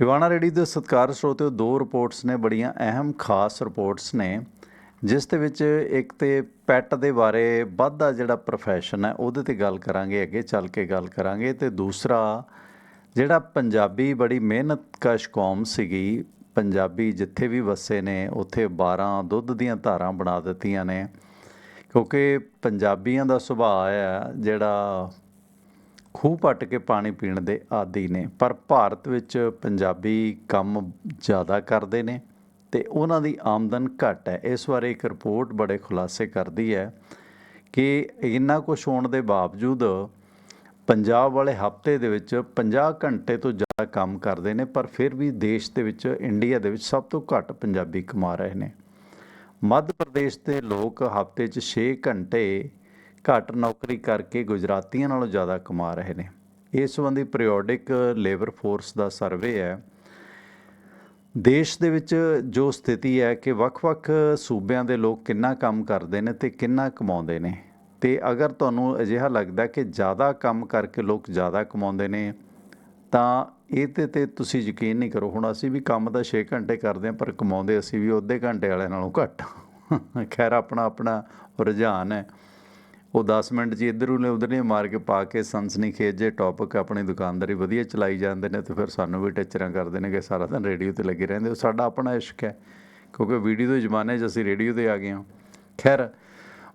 Tiwana ready ਦੇ ਸਤਿਕਾਰ ਸਰੋਤਿਓ ਦੋ ਰਿਪੋਰਟਸ ਨੇ, ਬੜੀਆਂ ਅਹਿਮ ਖਾਸ ਰਿਪੋਰਟਸ ਨੇ, ਜਿਸ ਦੇ ਵਿੱਚ ਇੱਕ ਤੇ ਪੈਟ ਦੇ ਬਾਰੇ ਵੱਧਦਾ ਜਿਹੜਾ profession ਹੈ, ਉਹਦੇ ਤੇ ਗੱਲ ਕਰਾਂਗੇ, ਅੱਗੇ ਚੱਲ ਕੇ ਗੱਲ ਕਰਾਂਗੇ ਤੇ ਦੂਸਰਾ ਜਿਹੜਾ ਪੰਜਾਬੀ ਬੜੀ ਮਿਹਨਤ ਕਸ਼ ਕੌਮ ਸੀਗੀ, ਪੰਜਾਬੀ ਜਿੱਥੇ ਵੀ ਵਸੇ ਨੇ, ਉੱਥੇ 12 ਦੁੱਧ ਦੀਆਂ ਧਾਰਾਂ ਬਣਾ ਦਿੱਤੀਆਂ ਨੇ, ਕਿਉਂਕਿ ਪੰਜਾਬੀਆਂ ਦਾ ਸੁਭਾਅ ਆ ਜਿਹੜਾ ਖੂਹ ਪੱਟ ਕੇ ਪਾਣੀ ਪੀਣ ਦੇ ਆਦੀ ਨੇ, ਪਰ ਭਾਰਤ ਵਿੱਚ ਪੰਜਾਬੀ ਕੰਮ ਜ਼ਿਆਦਾ ਕਰਦੇ ਨੇ ਤੇ ਉਹਨਾਂ ਦੀ ਆਮਦਨ ਘੱਟ ਹੈ। ਇਸ ਬਾਰੇ ਇੱਕ ਰਿਪੋਰਟ ਬੜੇ ਖੁਲਾਸੇ ਕਰਦੀ ਹੈ ਕਿ ਇੰਨਾ ਕੁਝ ਹੋਣ ਦੇ ਬਾਵਜੂਦ ਪੰਜਾਬ ਵਾਲੇ ਹਫ਼ਤੇ ਦੇ ਵਿੱਚ 50 ਘੰਟੇ ਤੋਂ ਜ਼ਿਆਦਾ ਕੰਮ ਕਰਦੇ ਨੇ, ਪਰ ਫਿਰ ਵੀ ਦੇਸ਼ ਦੇ ਵਿੱਚ, ਇੰਡੀਆ ਦੇ ਵਿੱਚ ਸਭ ਤੋਂ ਘੱਟ ਪੰਜਾਬੀ ਕਮਾ ਰਹੇ ਨੇ। ਮੱਧ ਪ੍ਰਦੇਸ਼ ਦੇ ਲੋਕ ਹਫ਼ਤੇ 'ਚ 6 ਘੰਟੇ ਘੱਟ ਨੌਕਰੀ ਕਰਕੇ ਗੁਜਰਾਤੀਆਂ ਨਾਲੋਂ ਜ਼ਿਆਦਾ ਕਮਾ ਰਹੇ ਨੇ। ਇਸ ਸੰਬੰਧੀ ਪੀਰੀਓਡਿਕ ਲੇਬਰ ਫੋਰਸ ਦਾ ਸਰਵੇ ਹੈ। ਦੇਸ਼ ਦੇ ਵਿੱਚ ਜੋ ਸਥਿਤੀ ਹੈ ਕਿ ਵੱਖ-ਵੱਖ ਸੂਬਿਆਂ ਦੇ ਲੋਕ ਕਿੰਨਾ ਕੰਮ ਕਰਦੇ ਨੇ ਤੇ ਕਿੰਨਾ ਕਮਾਉਂਦੇ ਨੇ। ਤੇ ਅਗਰ ਤੁਹਾਨੂੰ ਅਜਿਹਾ ਲੱਗਦਾ ਕਿ ਜ਼ਿਆਦਾ ਕੰਮ ਕਰਕੇ ਲੋਕ ਜ਼ਿਆਦਾ ਕਮਾਉਂਦੇ ਨੇ, ਤਾਂ ਇਹ ਤੇ ਤੇ ਤੁਸੀਂ ਯਕੀਨ ਨਹੀਂ ਕਰੋ। ਹੁਣ ਅਸੀਂ ਵੀ ਕੰਮ ਤਾਂ 6 ਘੰਟੇ ਕਰਦੇ ਹਾਂ, ਪਰ ਕਮਾਉਂਦੇ ਅਸੀਂ ਵੀ ਉਹਦੇ ਘੰਟੇ ਵਾਲਿਆਂ ਨਾਲੋਂ ਘੱਟ। ਖੈਰ, ਆਪਣਾ ਆਪਣਾ ਰੁਝਾਨ ਹੈ। ਉਹ 10 ਮਿੰਟ 'ਚ ਇੱਧਰ ਉਲੇ ਉਧਰ ਨੇ ਮਾਰ ਕੇ ਪਾ ਕੇ ਸਨਸਨੀ ਖੇਜ ਜੇ ਟੌਪਿਕ ਆਪਣੀ ਦੁਕਾਨਦਾਰੀ ਵਧੀਆ ਚਲਾਈ ਜਾਂਦੇ ਨੇ ਤੇ ਫਿਰ ਸਾਨੂੰ ਵੀ ਟੱਚਰਾਂ ਕਰਦੇ ਨੇ ਕਿ ਸਾਰਾ ਦਿਨ ਰੇਡੀਓ ਤੇ ਲੱਗੇ ਰਹਿੰਦੇ। ਉਹ ਸਾਡਾ ਆਪਣਾ ਇਸ਼ਕ ਹੈ, ਕਿਉਂਕਿ ਵੀਡੀਓ ਦੇ ਜ਼ਮਾਨੇ 'ਚ ਅਸੀਂ ਰੇਡੀਓ ਤੇ ਆ ਗਏ ਹਾਂ। ਖੈਰ,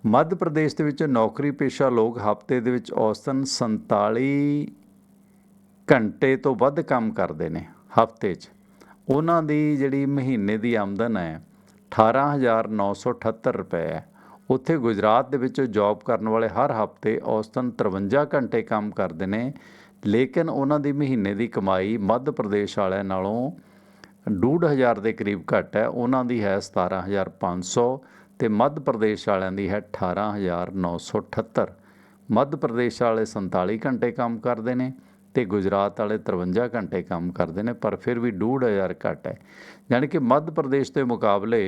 ਮੱਧ ਪ੍ਰਦੇਸ਼ ਦੇ ਵਿੱਚ ਨੌਕਰੀ ਪੇਸ਼ਾ ਲੋਕ ਹਫ਼ਤੇ ਦੇ ਵਿੱਚ ਔਸਤਨ 47 ਘੰਟੇ ਤੋਂ ਵੱਧ ਕੰਮ ਕਰਦੇ ਨੇ ਹਫ਼ਤੇ 'ਚ। ਉਹਨਾਂ ਦੀ ਜਿਹੜੀ ਮਹੀਨੇ ਦੀ ਆਮਦਨ ਹੈ 18978 ਰੁਪਏ ਹੈ। ਉੱਥੇ ਗੁਜਰਾਤ ਦੇ ਵਿੱਚ ਜੌਬ ਕਰਨ ਵਾਲੇ ਹਰ ਹਫ਼ਤੇ ਔਸਤਨ 53 ਘੰਟੇ ਕੰਮ ਕਰਦੇ ਨੇ, ਲੇਕਿਨ ਉਹਨਾਂ ਦੀ ਮਹੀਨੇ ਦੀ ਕਮਾਈ ਮੱਧ ਪ੍ਰਦੇਸ਼ ਵਾਲਿਆਂ ਨਾਲੋਂ 2500 ਦੇ ਕਰੀਬ ਘੱਟ ਹੈ। ਉਹਨਾਂ ਦੀ ਹੈ 17500 ਤੇ ਮੱਧ ਪ੍ਰਦੇਸ਼ ਵਾਲਿਆਂ ਦੀ ਹੈ 18978 ਮੱਧ ਪ੍ਰਦੇਸ਼ ਵਾਲੇ 47 ਘੰਟੇ ਕੰਮ ਕਰਦੇ ਨੇ ਤੇ ਗੁਜਰਾਤ ਵਾਲੇ 53 ਘੰਟੇ ਕੰਮ ਕਰਦੇ ਨੇ, ਪਰ ਫਿਰ ਵੀ 2500 ਘੱਟ ਹੈ। ਯਾਨੀ ਕਿ ਮੱਧ ਪ੍ਰਦੇਸ਼ ਦੇ ਮੁਕਾਬਲੇ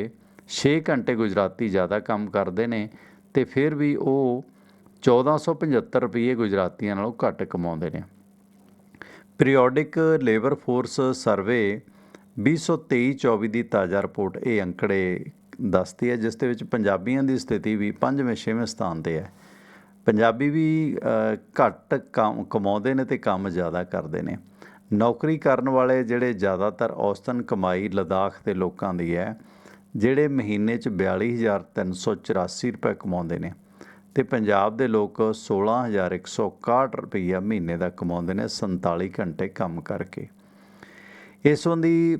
6 ਘੰਟੇ ਗੁਜਰਾਤੀ ਜ਼ਿਆਦਾ ਕੰਮ ਕਰਦੇ ਨੇ ਤੇ ਫਿਰ ਵੀ ਉਹ 1475 ਰੁਪਏ ਗੁਜਰਾਤੀਆਂ ਨਾਲੋਂ ਘੱਟ ਕਮਾਉਂਦੇ ਨੇ। ਪੀਰੀਓਡਿਕ ਲੇਬਰ ਫੋਰਸ ਸਰਵੇ 2023-24 ਦੀ ਤਾਜ਼ਾ ਰਿਪੋਰਟ ਇਹ ਅੰਕੜੇ ਦੱਸਦੀ ਹੈ, ਜਿਸ ਦੇ ਵਿੱਚ ਪੰਜਾਬੀਆਂ ਦੀ ਸਥਿਤੀ ਵੀ 5ਵੇਂ 6ਵੇਂ ਸਥਾਨ ਤੇ ਹੈ। ਪੰਜਾਬੀ ਵੀ ਘੱਟ ਕੰਮ, ਕਮਾਉਂਦੇ ਨੇ ਤੇ ਕੰਮ ਜ਼ਿਆਦਾ ਕਰਦੇ ਨੇ। ਨੌਕਰੀ ਕਰਨ ਵਾਲੇ ਜਿਹੜੇ ਜ਼ਿਆਦਾਤਰ ਔਸਤਨ ਕਮਾਈ ਲਦਾਖ ਦੇ ਲੋਕਾਂ ਦੀ ਹੈ। ਜਿਹੜੇ ਮਹੀਨੇ 'ਚ 42384 ਰੁਪਏ ਕਮਾਉਂਦੇ ਨੇ ਤੇ ਪੰਜਾਬ ਦੇ ਲੋਕ 16161 ਰੁਪਈਆ ਮਹੀਨੇ ਦਾ ਕਮਾਉਂਦੇ ਨੇ 47 ਘੰਟੇ ਕੰਮ ਕਰਕੇ। ਇਸ ਸੰਬੰਧੀ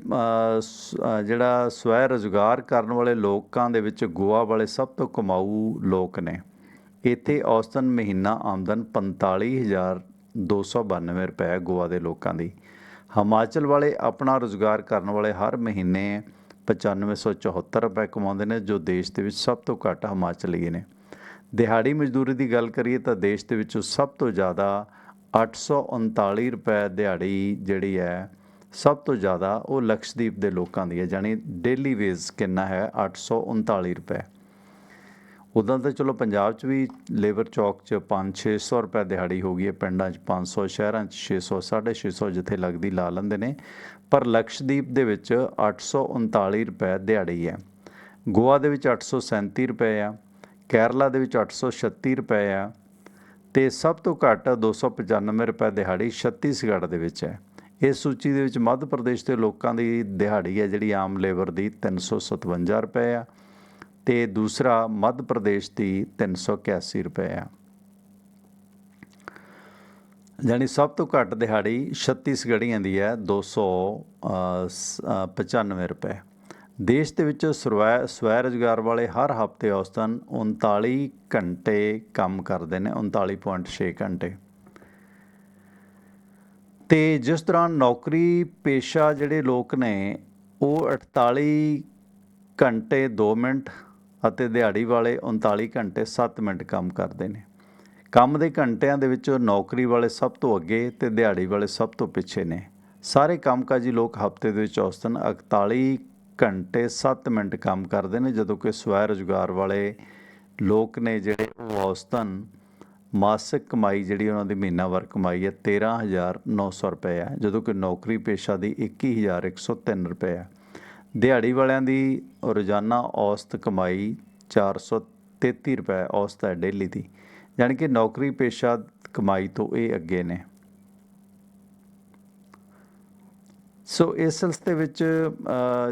ਸ- ਜਿਹੜਾ ਸਵੈ ਰੁਜ਼ਗਾਰ ਕਰਨ ਵਾਲੇ ਲੋਕਾਂ ਦੇ ਵਿੱਚ ਗੋਆ ਵਾਲੇ ਸਭ ਤੋਂ ਕਮਾਊ ਲੋਕ ਨੇ। ਇੱਥੇ ਔਸਤਨ ਮਹੀਨਾ ਆਮਦਨ 45292 ਰੁਪਏ ਗੋਆ ਦੇ ਲੋਕਾਂ ਦੀ। ਹਿਮਾਚਲ ਵਾਲੇ ਆਪਣਾ ਰੁਜ਼ਗਾਰ ਕਰਨ ਵਾਲੇ ਹਰ ਮਹੀਨੇ 9574 ਰੁਪਏ ਕਮਾਉਂਦੇ ਨੇ, ਜੋ ਦੇਸ਼ ਦੇ ਵਿੱਚ ਸਭ ਤੋਂ ਘੱਟ ਹਿਮਾਚਲੀ ਨੇ। ਦਿਹਾੜੀ ਮਜ਼ਦੂਰੀ ਦੀ ਗੱਲ ਕਰੀਏ ਤਾਂ ਦੇਸ਼ ਦੇ ਵਿੱਚੋਂ ਸਭ ਤੋਂ ਜ਼ਿਆਦਾ 839 ਰੁਪਏ ਦਿਹਾੜੀ ਜਿਹੜੀ ਹੈ, ਸਭ ਤੋਂ ਜ਼ਿਆਦਾ ਉਹ ਲਕਸ਼ਦੀਪ ਦੇ ਲੋਕਾਂ ਦੀ ਹੈ ਜਾਨੀ ਡੇਲੀ ਵੇਜ ਕਿੰਨਾ ਹੈ 839 ਰੁਪਏ। ਉਦਾਂ ਤਾਂ ਚਲੋ ਪੰਜਾਬ 'ਚ ਵੀ ਲੇਬਰ ਚੌਕ 'ਚ 5-600 ਰੁਪਏ ਦਿਹਾੜੀ ਹੋ ਗਈ ਹੈ, ਪਿੰਡਾਂ 'ਚ 500 ਸ਼ਹਿਰਾਂ 'ਚ 600 650 ਜਿੱਥੇ ਲੱਗਦੀ ਲਾ ਲੈਂਦੇ ਨੇ। ਪਰ ਲਕਸ਼ਦੀਪ ਦੇ ਵਿੱਚ 839 ਰੁਪਏ ਦਿਹਾੜੀ ਹੈ। ਗੋਆ ਦੇ ਵਿੱਚ 837 ਰੁਪਏ ਆ, ਕੇਰਲਾ ਦੇ ਵਿੱਚ 836 ਰੁਪਏ ਆ ਤੇ ਸਭ ਤੋਂ ਘੱਟ 295 ਰੁਪਏ ਦਿਹਾੜੀ ਛੱਤੀਸਗੜ੍ਹ ਦੇ ਵਿੱਚ ਹੈ। ਇਸ ਸੂਚੀ ਦੇ ਵਿੱਚ ਮੱਧ ਪ੍ਰਦੇਸ਼ ਦੇ ਲੋਕਾਂ ਦੀ ਦਿਹਾੜੀ ਹੈ, ਜਿਹੜੀ ਆਮ ਲੇਬਰ ਦੀ 357 ਰੁਪਏ ਆ। ਤੇ ਦੂਸਰਾ ਮੱਧ ਪ੍ਰਦੇਸ਼ ਦੀ 381 ਰੁਪਏ ਆ। ਯਾਨੀ ਸਭ ਤੋਂ ਘੱਟ ਦਿਹਾੜੀ ਛੱਤੀਸਗੜ੍ਹੀਆਂ ਦੀ ਹੈ 295 ਰੁਪਏ। ਦੇਸ਼ ਦੇ ਵਿੱਚ ਸਵੈ ਸਵੈ ਰੁਜ਼ਗਾਰ ਵਾਲੇ ਹਰ ਹਫ਼ਤੇ ਔਸਤਨ 39 ਘੰਟੇ ਕੰਮ ਕਰਦੇ ਨੇ 39.6 ਘੰਟੇ। ਤੇ ਜਿਸ ਦੌਰਾਨ ਨੌਕਰੀ ਪੇਸ਼ਾ ਜਿਹੜੇ ਲੋਕ ਨੇ, ਉਹ 48 ਘੰਟੇ 2 ਮਿੰਟ ਅਤੇ ਦਿਹਾੜੀ ਵਾਲੇ 39 ਘੰਟੇ 7 ਮਿੰਟ ਕੰਮ ਕਰਦੇ ਨੇ। ਕੰਮ ਦੇ ਘੰਟਿਆਂ ਦੇ ਵਿੱਚ ਨੌਕਰੀ ਵਾਲੇ ਸਭ ਤੋਂ ਅੱਗੇ ਤੇ ਦਿਹਾੜੀ ਵਾਲੇ ਸਭ ਤੋਂ ਪਿੱਛੇ ਨੇ। ਸਾਰੇ ਕੰਮਕਾਜੀ ਲੋਕ ਹਫ਼ਤੇ ਦੇ ਵਿੱਚ ਔਸਤਨ 41 ਘੰਟੇ 7 ਮਿੰਟ ਕੰਮ ਕਰਦੇ ਨੇ, ਜਦੋਂ ਕਿ ਸਵੈ ਰੁਜ਼ਗਾਰ ਵਾਲੇ ਲੋਕ ਨੇ ਜਿਹੜੇ ਉਹ ਔਸਤਨ ਮਾਸਿਕ ਕਮਾਈ ਜਿਹੜੀ ਉਹਨਾਂ ਦੀ ਮਹੀਨਾਵਾਰ ਕਮਾਈ ਹੈ 13900 ਰੁਪਏ ਹੈ, ਜਦੋਂ ਕਿ ਨੌਕਰੀ ਪੇਸ਼ਾ ਦੀ 21103 ਰੁਪਏ ਹੈ। ਦਿਹਾੜੀ ਵਾਲਿਆਂ ਦੀ ਰੋਜ਼ਾਨਾ ਔਸਤ ਕਮਾਈ 433 ਰੁਪਏ ਔਸਤ ਹੈ ਡੇਲੀ ਦੀ, ਯਾਨੀ ਕਿ ਨੌਕਰੀ ਪੇਸ਼ਾ ਕਮਾਈ ਤੋਂ ਇਹ ਅੱਗੇ ਨੇ। ਸੋ ਇਸ ਸਿਲਸਿਲੇ ਵਿੱਚ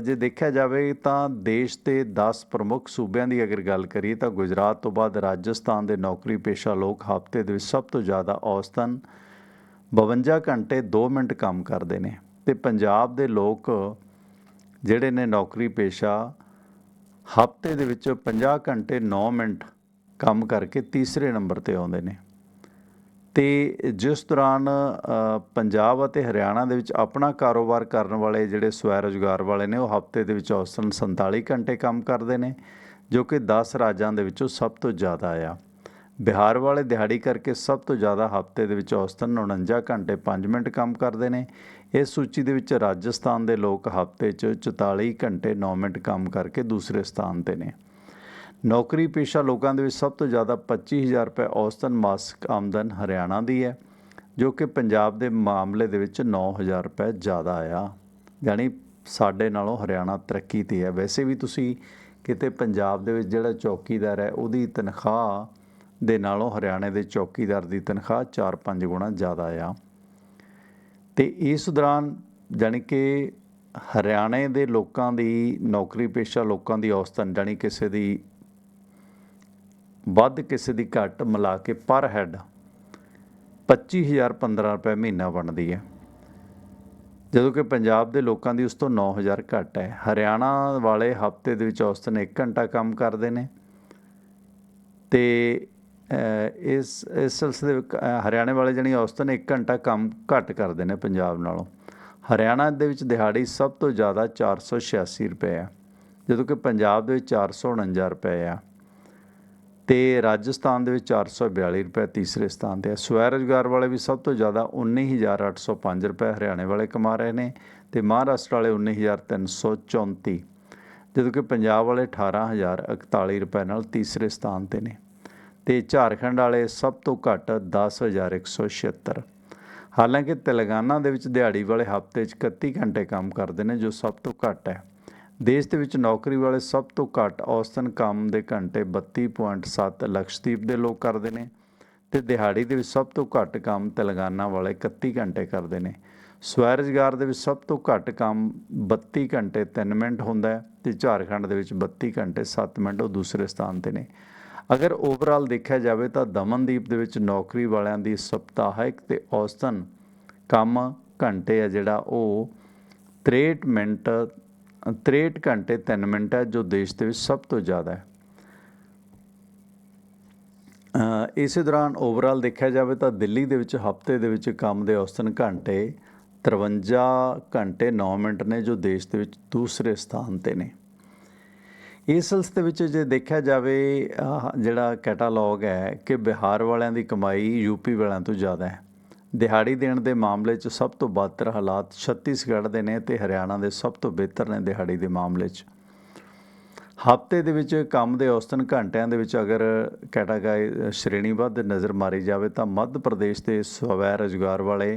ਜੇ ਦੇਖਿਆ ਜਾਵੇ ਤਾਂ ਦੇਸ਼ ਦੇ 10 ਪ੍ਰਮੁੱਖ ਸੂਬਿਆਂ ਦੀ ਅਗਰ ਗੱਲ ਕਰੀਏ ਤਾਂ ਗੁਜਰਾਤ ਤੋਂ ਬਾਅਦ ਰਾਜਸਥਾਨ ਦੇ ਨੌਕਰੀ ਪੇਸ਼ਾ ਲੋਕ ਹਫ਼ਤੇ ਦੇ ਵਿੱਚ ਸਭ ਤੋਂ ਜ਼ਿਆਦਾ ਔਸਤਨ 52 ਘੰਟੇ 2 ਮਿੰਟ ਕੰਮ ਕਰਦੇ ਨੇ ਤੇ ਪੰਜਾਬ ਦੇ ਲੋਕ ਜਿਹੜੇ ਨੇ ਨੌਕਰੀ ਪੇਸ਼ਾ, ਹਫ਼ਤੇ ਦੇ ਵਿੱਚ 50 ਘੰਟੇ 9 ਮਿੰਟ ਕੰਮ ਕਰਕੇ ਤੀਸਰੇ ਨੰਬਰ ਤੇ ਆਉਂਦੇ ਨੇ। ਤੇ ਜਿਸ ਦੌਰਾਨ ਪੰਜਾਬ ਅਤੇ ਹਰਿਆਣਾ ਦੇ ਵਿੱਚ ਆਪਣਾ ਕਾਰੋਬਾਰ ਕਰਨ ਵਾਲੇ ਜਿਹੜੇ ਸਵੈ ਰੋਜ਼ਗਾਰ ਵਾਲੇ ਨੇ, ਉਹ ਹਫ਼ਤੇ ਦੇ ਵਿੱਚ ਔਸਤਨ 47 ਘੰਟੇ ਕੰਮ ਕਰਦੇ ਨੇ, ਜੋ ਕਿ 10 ਰਾਜਾਂ ਦੇ ਵਿੱਚੋਂ ਸਭ ਤੋਂ ਜ਼ਿਆਦਾ ਆ। ਬਿਹਾਰ ਵਾਲੇ ਦਿਹਾੜੀ ਕਰਕੇ ਸਭ ਤੋਂ ਜ਼ਿਆਦਾ ਹਫ਼ਤੇ ਦੇ ਵਿੱਚ ਔਸਤਨ 49 ਘੰਟੇ 5 ਮਿੰਟ ਕੰਮ ਕਰਦੇ ਨੇ। ਇਸ ਸੂਚੀ ਦੇ ਵਿੱਚ ਰਾਜਸਥਾਨ ਦੇ ਲੋਕ ਹਫ਼ਤੇ 'ਚ 44 ਘੰਟੇ 9 ਮਿੰਟ ਕੰਮ ਕਰਕੇ ਦੂਸਰੇ ਸਥਾਨ ਤੇ ਨੇ। ਨੌਕਰੀ ਪੇਸ਼ਾ ਲੋਕਾਂ ਦੇ ਵਿੱਚ ਸਭ ਤੋਂ ਜ਼ਿਆਦਾ 25000 ਰੁਪਏ ਔਸਤਨ ਮਾਸਿਕ ਆਮਦਨ ਹਰਿਆਣਾ ਦੀ ਹੈ, ਜੋ ਕਿ ਪੰਜਾਬ ਦੇ ਮਾਮਲੇ ਦੇ ਵਿੱਚ 9000 ਰੁਪਏ ਜ਼ਿਆਦਾ ਆਇਆ ਯਾਨੀ ਸਾਡੇ ਨਾਲੋਂ ਹਰਿਆਣਾ ਤਰੱਕੀ ਤੇ ਹੈ। ਵੈਸੇ ਵੀ ਤੁਸੀਂ ਕਿਤੇ ਪੰਜਾਬ ਦੇ ਵਿੱਚ ਜਿਹੜਾ ਚੌਕੀਦਾਰ ਹੈ, ਉਹਦੀ ਤਨਖਾਹ ਦੇ ਨਾਲੋਂ ਹਰਿਆਣੇ ਦੇ ਚੌਕੀਦਾਰ ਦੀ ਤਨਖਾਹ 4-5 ਗੁਣਾ ਜ਼ਿਆਦਾ ਆ। ਤੇ ਇਸ ਦੌਰਾਨ ਜਾਣੀ ਕਿ ਹਰਿਆਣੇ ਦੇ ਲੋਕਾਂ ਦੀ ਨੌਕਰੀ ਪੇਸ਼ਾ ਲੋਕਾਂ ਦੀ ਔਸਤਨ ਜਾਣੀ ਕਿਸੇ ਦੀ ਵੱਧ ਕਿਸੇ ਦੀ ਘੱਟ ਮਿਲਾ ਕੇ ਪਰ ਹੈਡ 25000 15 ਰੁਪਏ ਮਹੀਨਾ ਬਣਦੀ ਹੈ। ਜਦੋਂ ਕਿ ਪੰਜਾਬ ਦੇ ਲੋਕਾਂ ਦੀ ਉਸ ਤੋਂ 9000 ਘੱਟ ਹੈ। ਹਰਿਆਣਾ ਵਾਲੇ ਹਫ਼ਤੇ ਦੇ ਵਿੱਚ ਔਸਤਨ 1 ਘੰਟਾ ਕੰਮ ਕਰਦੇ ਨੇ। ਤੇ ਇਸ ਇਸ ਸਿਲਸਿਲੇ ਵਿੱਚ ਹਰਿਆਣੇ ਵਾਲੇ ਜਣੀ ਔਸਤਨ 1 ਘੰਟਾ ਕੰਮ ਘੱਟ ਕਰਦੇ ਨੇ ਪੰਜਾਬ ਨਾਲੋਂ। ਹਰਿਆਣਾ ਦੇ ਵਿੱਚ ਦਿਹਾੜੀ ਸਭ ਤੋਂ ਜ਼ਿਆਦਾ 486 ਰੁਪਏ ਆ, ਜਦੋਂ ਕਿ ਪੰਜਾਬ ਦੇ ਵਿੱਚ 449 ਰੁਪਏ ਆ ਤੇ ਰਾਜਸਥਾਨ ਦੇ ਵਿੱਚ 442 ਰੁਪਏ ਤੀਸਰੇ ਸਥਾਨ ਤੇ ਹੈ ਸਵੈ ਰੋਜ਼ਗਾਰ ਵਾਲੇ ਵੀ ਸਭ ਤੋਂ ਜ਼ਿਆਦਾ 19805 ਰੁਪਏ ਹਰਿਆਣੇ ਵਾਲੇ ਕਮਾ ਰਹੇ ਨੇ ਤੇ ਮਹਾਰਾਸ਼ਟਰ ਵਾਲੇ 19334 ਜਦੋਂ ਕਿ ਪੰਜਾਬ ਵਾਲੇ 18041 ਰੁਪਏ ਨਾਲ ਤੀਸਰੇ ਸਥਾਨ ਤੇ ਨੇ। ਤੇ ਝਾਰਖੰਡ ਵਾਲੇ ਸਭ ਤੋਂ ਘੱਟ 10176 ਹਾਲਾਂਕਿ ਤੇਲੰਗਾਨਾ ਦੇ ਵਿੱਚ ਦਿਹਾੜੀ ਵਾਲੇ ਹਫ਼ਤੇ 'ਚ 31 ਘੰਟੇ ਕੰਮ ਕਰਦੇ ਨੇ, ਜੋ ਸਭ ਤੋਂ ਘੱਟ ਹੈ। ਦੇਸ਼ ਦੇ ਵਿੱਚ ਨੌਕਰੀ ਵਾਲੇ ਸਭ ਤੋਂ ਘੱਟ ਔਸਤਨ ਕੰਮ ਦੇ ਘੰਟੇ 32.7 ਲਕਸ਼ਦੀਪ ਦੇ ਲੋਕ ਕਰਦੇ ਨੇ ਤੇ ਦਿਹਾੜੀ ਦੇ ਵਿੱਚ ਸਭ ਤੋਂ ਘੱਟ ਕੰਮ ਤੇਲੰਗਾਨਾ ਵਾਲੇ 31 ਘੰਟੇ ਕਰਦੇ ਨੇ। ਸਵੈ ਰੁਜ਼ਗਾਰ ਦੇ ਵਿੱਚ ਸਭ ਤੋਂ ਘੱਟ ਕੰਮ 32 ਘੰਟੇ 3 ਮਿੰਟ ਹੁੰਦਾ ਹੈ ਤੇ ਝਾਰਖੰਡ ਦੇ ਵਿੱਚ 32 ਘੰਟੇ 7 ਮਿੰਟ ਉਹ ਦੂਸਰੇ ਸਥਾਨ ਤੇ ਨੇ। ਅਗਰ ਓਵਰਆਲ ਦੇਖਿਆ ਜਾਵੇ ਤਾਂ ਦਮਨਦੀਪ ਦੇ ਵਿੱਚ ਨੌਕਰੀ ਵਾਲਿਆਂ ਦੀ ਸਪਤਾਹਿਕ ਤੇ ਔਸਤਨ ਕੰਮ ਘੰਟੇ ਆ ਜਿਹੜਾ ਉਹ 63 ਮਿੰਟ 63 ਘੰਟੇ 3 ਮਿੰਟ ਹੈ ਜੋ ਦੇਸ਼ ਦੇ ਵਿੱਚ ਸਭ ਤੋਂ ਜ਼ਿਆਦਾ ਹੈ। ਇਸੇ ਦੌਰਾਨ ਓਵਰਆਲ ਦੇਖਿਆ ਜਾਵੇ ਤਾਂ ਦਿੱਲੀ ਦੇ ਵਿੱਚ ਹਫ਼ਤੇ ਦੇ ਵਿੱਚ ਕੰਮ ਦੇ ਔਸਤਨ ਘੰਟੇ 53 ਘੰਟੇ 9 ਮਿੰਟ ਨੇ, ਜੋ ਦੇਸ਼ ਦੇ ਵਿੱਚ ਦੂਸਰੇ ਸਥਾਨ ਤੇ ਨੇ। ਇਸ ਸਿਲਸਿਲੇ ਵਿੱਚ ਜੇ ਦੇਖਿਆ ਜਾਵੇ ਜਿਹੜਾ ਕੈਟਾਲੌਗ ਹੈ ਕਿ ਬਿਹਾਰ ਵਾਲਿਆਂ ਦੀ ਕਮਾਈ ਯੂਪੀ ਵਾਲਿਆਂ ਤੋਂ ਜ਼ਿਆਦਾ ਹੈ। ਦਿਹਾੜੀ ਦੇਣ ਦੇ ਮਾਮਲੇ 'ਚ ਸਭ ਤੋਂ ਬਦਤਰ ਹਾਲਾਤ ਛੱਤੀਸਗੜ੍ਹ ਦੇ ਨੇ ਤੇ ਹਰਿਆਣਾ ਦੇ ਸਭ ਤੋਂ ਬਿਹਤਰ ਨੇ ਦਿਹਾੜੀ ਦੇ ਮਾਮਲੇ 'ਚ। ਹਫ਼ਤੇ ਦੇ ਵਿੱਚ ਕੰਮ ਦੇ ਔਸਤਨ ਘੰਟਿਆਂ ਦੇ ਵਿੱਚ ਅਗਰ ਕੈਟਾਗਰੀ ਸ਼੍ਰੇਣੀਬੱਧ ਨਜ਼ਰ ਮਾਰੀ ਜਾਵੇ ਤਾਂ ਮੱਧ ਪ੍ਰਦੇਸ਼ ਦੇ ਸਵੈ ਰੁਜ਼ਗਾਰ ਵਾਲੇ